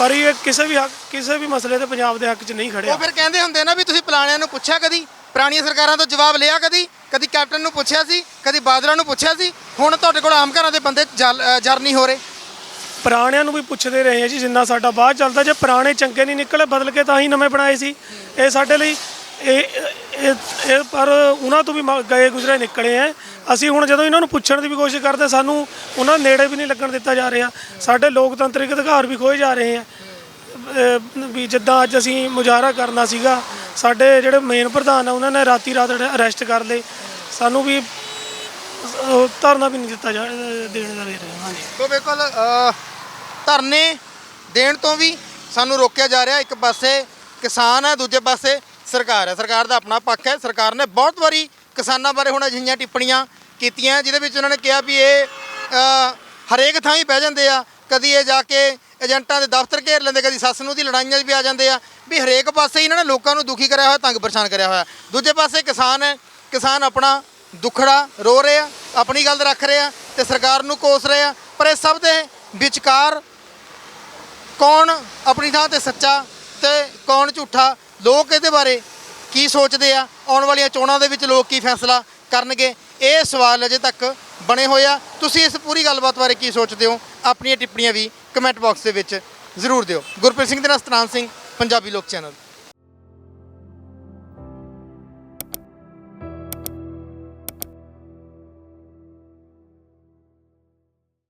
ਪਰ ਇਹ ਕਿਸੇ ਵੀ ਹੱਕ ਕਿਸੇ ਵੀ ਮਸਲੇ ਤੇ ਪੰਜਾਬ ਦੇ ਹੱਕ 'ਚ ਨਹੀਂ ਖੜਿਆ। ਉਹ ਫਿਰ ਕਹਿੰਦੇ ਹੁੰਦੇ ਨਾ ਵੀ ਤੁਸੀਂ ਪੁਰਾਣਿਆਂ ਨੂੰ ਪੁੱਛਿਆ ਕਦੀ? ਪੁਰਾਣੀਆਂ ਸਰਕਾਰਾਂ ਤੋਂ ਜਵਾਬ ਲਿਆ ਕਦੀ? ਕਦੀ ਕੈਪਟਨ ਨੂੰ ਪੁੱਛਿਆ ਸੀ? ਕਦੀ ਬਾਦਲਾਂ ਨੂੰ ਪੁੱਛਿਆ ਸੀ? ਹੁਣ ਤੁਹਾਡੇ ਕੋਲ ਆਮ ਘਰਾਂ ਦੇ ਬੰਦੇ ਜਰ ਨਹੀਂ ਹੋ ਰਹੇ। ਪੁਰਾਣਿਆਂ ਨੂੰ ਵੀ ਪੁੱਛਦੇ ਰਹੇ ਆ ਜੀ ਜਿੰਨਾ ਸਾਡਾ ਬਾਅਦ ਚੱਲਦਾ। ਜੇ ਪੁਰਾਣੇ ਚੰਗੇ ਨਹੀਂ ਨਿਕਲੇ ਬਦਲ ਕੇ ਤਾਂ ਹੀ ਨਵੇਂ ਬਣਾਏ ਸੀ। ਇਹ ਸਾਡੇ ਲਈ ਇਹ ਇਹ ਪਰ ਉਹਨਾਂ ਤੋਂ ਵੀ ਗਏ ਗੁਜ਼ਰੇ ਨਿਕਲੇ ਆ। ਅਸੀਂ ਹੁਣ ਜਦੋਂ ਇਹਨਾਂ ਨੂੰ ਪੁੱਛਣ ਦੀ ਵੀ ਕੋਸ਼ਿਸ਼ ਕਰਦੇ, ਸਾਨੂੰ ਉਹਨਾਂ ਨੇੜੇ ਵੀ ਨਹੀਂ ਲੱਗਣ ਦਿੱਤਾ ਜਾ ਰਿਹਾ। ਸਾਡੇ ਲੋਕਤੰਤਰਿਕ ਅਧਿਕਾਰ ਵੀ ਖੋਏ ਜਾ ਰਹੇ ਆ। ਵੀ ਜਿੱਦਾਂ ਅੱਜ ਅਸੀਂ ਮੁਜ਼ਾਹਰਾ ਕਰਨਾ ਸੀਗਾ, ਸਾਡੇ ਜਿਹੜੇ ਮੇਨ ਪ੍ਰਧਾਨ ਆ, ਉਹਨਾਂ ਨੇ ਰਾਤੀ ਰਾਤ ਅਰੈਸਟ ਕਰ ਲਏ। ਸਾਨੂੰ ਵੀ ਧਰਨਾ ਵੀ ਨਹੀਂ ਦਿੱਤਾ ਜਾ, ਦੇਣ ਦਾ ਦੇ ਰਹੇ। ਹਾਂਜੀ। ਸੋ ਬਿਲਕੁਲ ਧਰਨੇ ਦੇਣ ਤੋਂ ਵੀ ਸਾਨੂੰ ਰੋਕਿਆ ਜਾ ਰਿਹਾ। ਇੱਕ ਪਾਸੇ ਕਿਸਾਨ ਹੈ ਦੂਜੇ ਪਾਸੇ ਸਰਕਾਰ ਹੈ ਸਰਕਾਰ ਦਾ ਆਪਣਾ ਪੱਖ ਹੈ। ਸਰਕਾਰ ਨੇ ਬਹੁਤ ਵਾਰੀ ਕਿਸਾਨਾਂ ਬਾਰੇ ਹੁਣ ਅਜਿਹੀਆਂ ਟਿੱਪਣੀਆਂ ਕੀਤੀਆਂ, ਜਿਹਦੇ ਵਿੱਚ ਉਹਨਾਂ ਨੇ ਕਿਹਾ ਵੀ ਇਹ ਹਰੇਕ ਥਾਂ ਹੀ ਬਹਿ ਜਾਂਦੇ ਆ। ਕਦੀ ਇਹ ਜਾ ਕੇ ਏਜੰਟਾਂ ਦੇ ਦਫ਼ਤਰ ਘੇਰ ਲੈਂਦੇ, ਕਦੀ ਸੱਸ ਨੂੰ ਦੀ ਲੜਾਈਆਂ 'ਚ ਵੀ ਆ ਜਾਂਦੇ ਆ। ਵੀ ਹਰੇਕ ਪਾਸੇ ਹੀ ਇਹਨਾਂ ਨੇ ਲੋਕਾਂ ਨੂੰ ਦੁਖੀ ਕਰਿਆ ਹੋਇਆ, ਤੰਗ ਪਰੇਸ਼ਾਨ ਕਰਿਆ ਹੋਇਆ। ਦੂਜੇ ਪਾਸੇ ਕਿਸਾਨ ਹੈ ਕਿਸਾਨ ਆਪਣਾ ਦੁੱਖੜਾ ਰੋ ਰਹੇ ਆ, ਆਪਣੀ ਗੱਲ ਰੱਖ ਰਹੇ ਆ ਤੇ ਸਰਕਾਰ ਨੂੰ ਕੋਸ ਰਹੇ ਆ। ਪਰ ਇਹ ਸਭ ਦੇ ਵਿਚਕਾਰ ਕੌਣ ਆਪਣੀ ਥਾਂ ਤੇ ਸੱਚਾ ਤੇ ਕੌਣ ਝੂਠਾ, ਲੋਕ ਇਹਦੇ ਬਾਰੇ ਕੀ ਸੋਚਦੇ ਆ? ਆਉਣ ਵਾਲੀਆਂ ਚੋਣਾਂ ਦੇ ਵਿੱਚ ਲੋਕ ਕੀ ਫੈਸਲਾ ਕਰਨਗੇ? ਇਹ ਸਵਾਲ ਅਜੇ ਤੱਕ ਬਣੇ ਹੋਏ ਆ। ਤੁਸੀਂ ਇਸ ਪੂਰੀ ਗੱਲਬਾਤ ਬਾਰੇ ਕੀ ਸੋਚਦੇ ਹੋ? ਆਪਣੀਆਂ ਟਿੱਪਣੀਆਂ ਵੀ ਕਮੈਂਟ ਬਾਕਸ ਦੇ ਵਿੱਚ ਜ਼ਰੂਰ ਦਿਓ। ਗੁਰਪ੍ਰੀਤ ਸਿੰਘ ਦੇ ਨਾਲ ਸਤਨਾਮ ਸਿੰਘ, ਪੰਜਾਬੀ ਲੋਕ ਚੈਨਲ।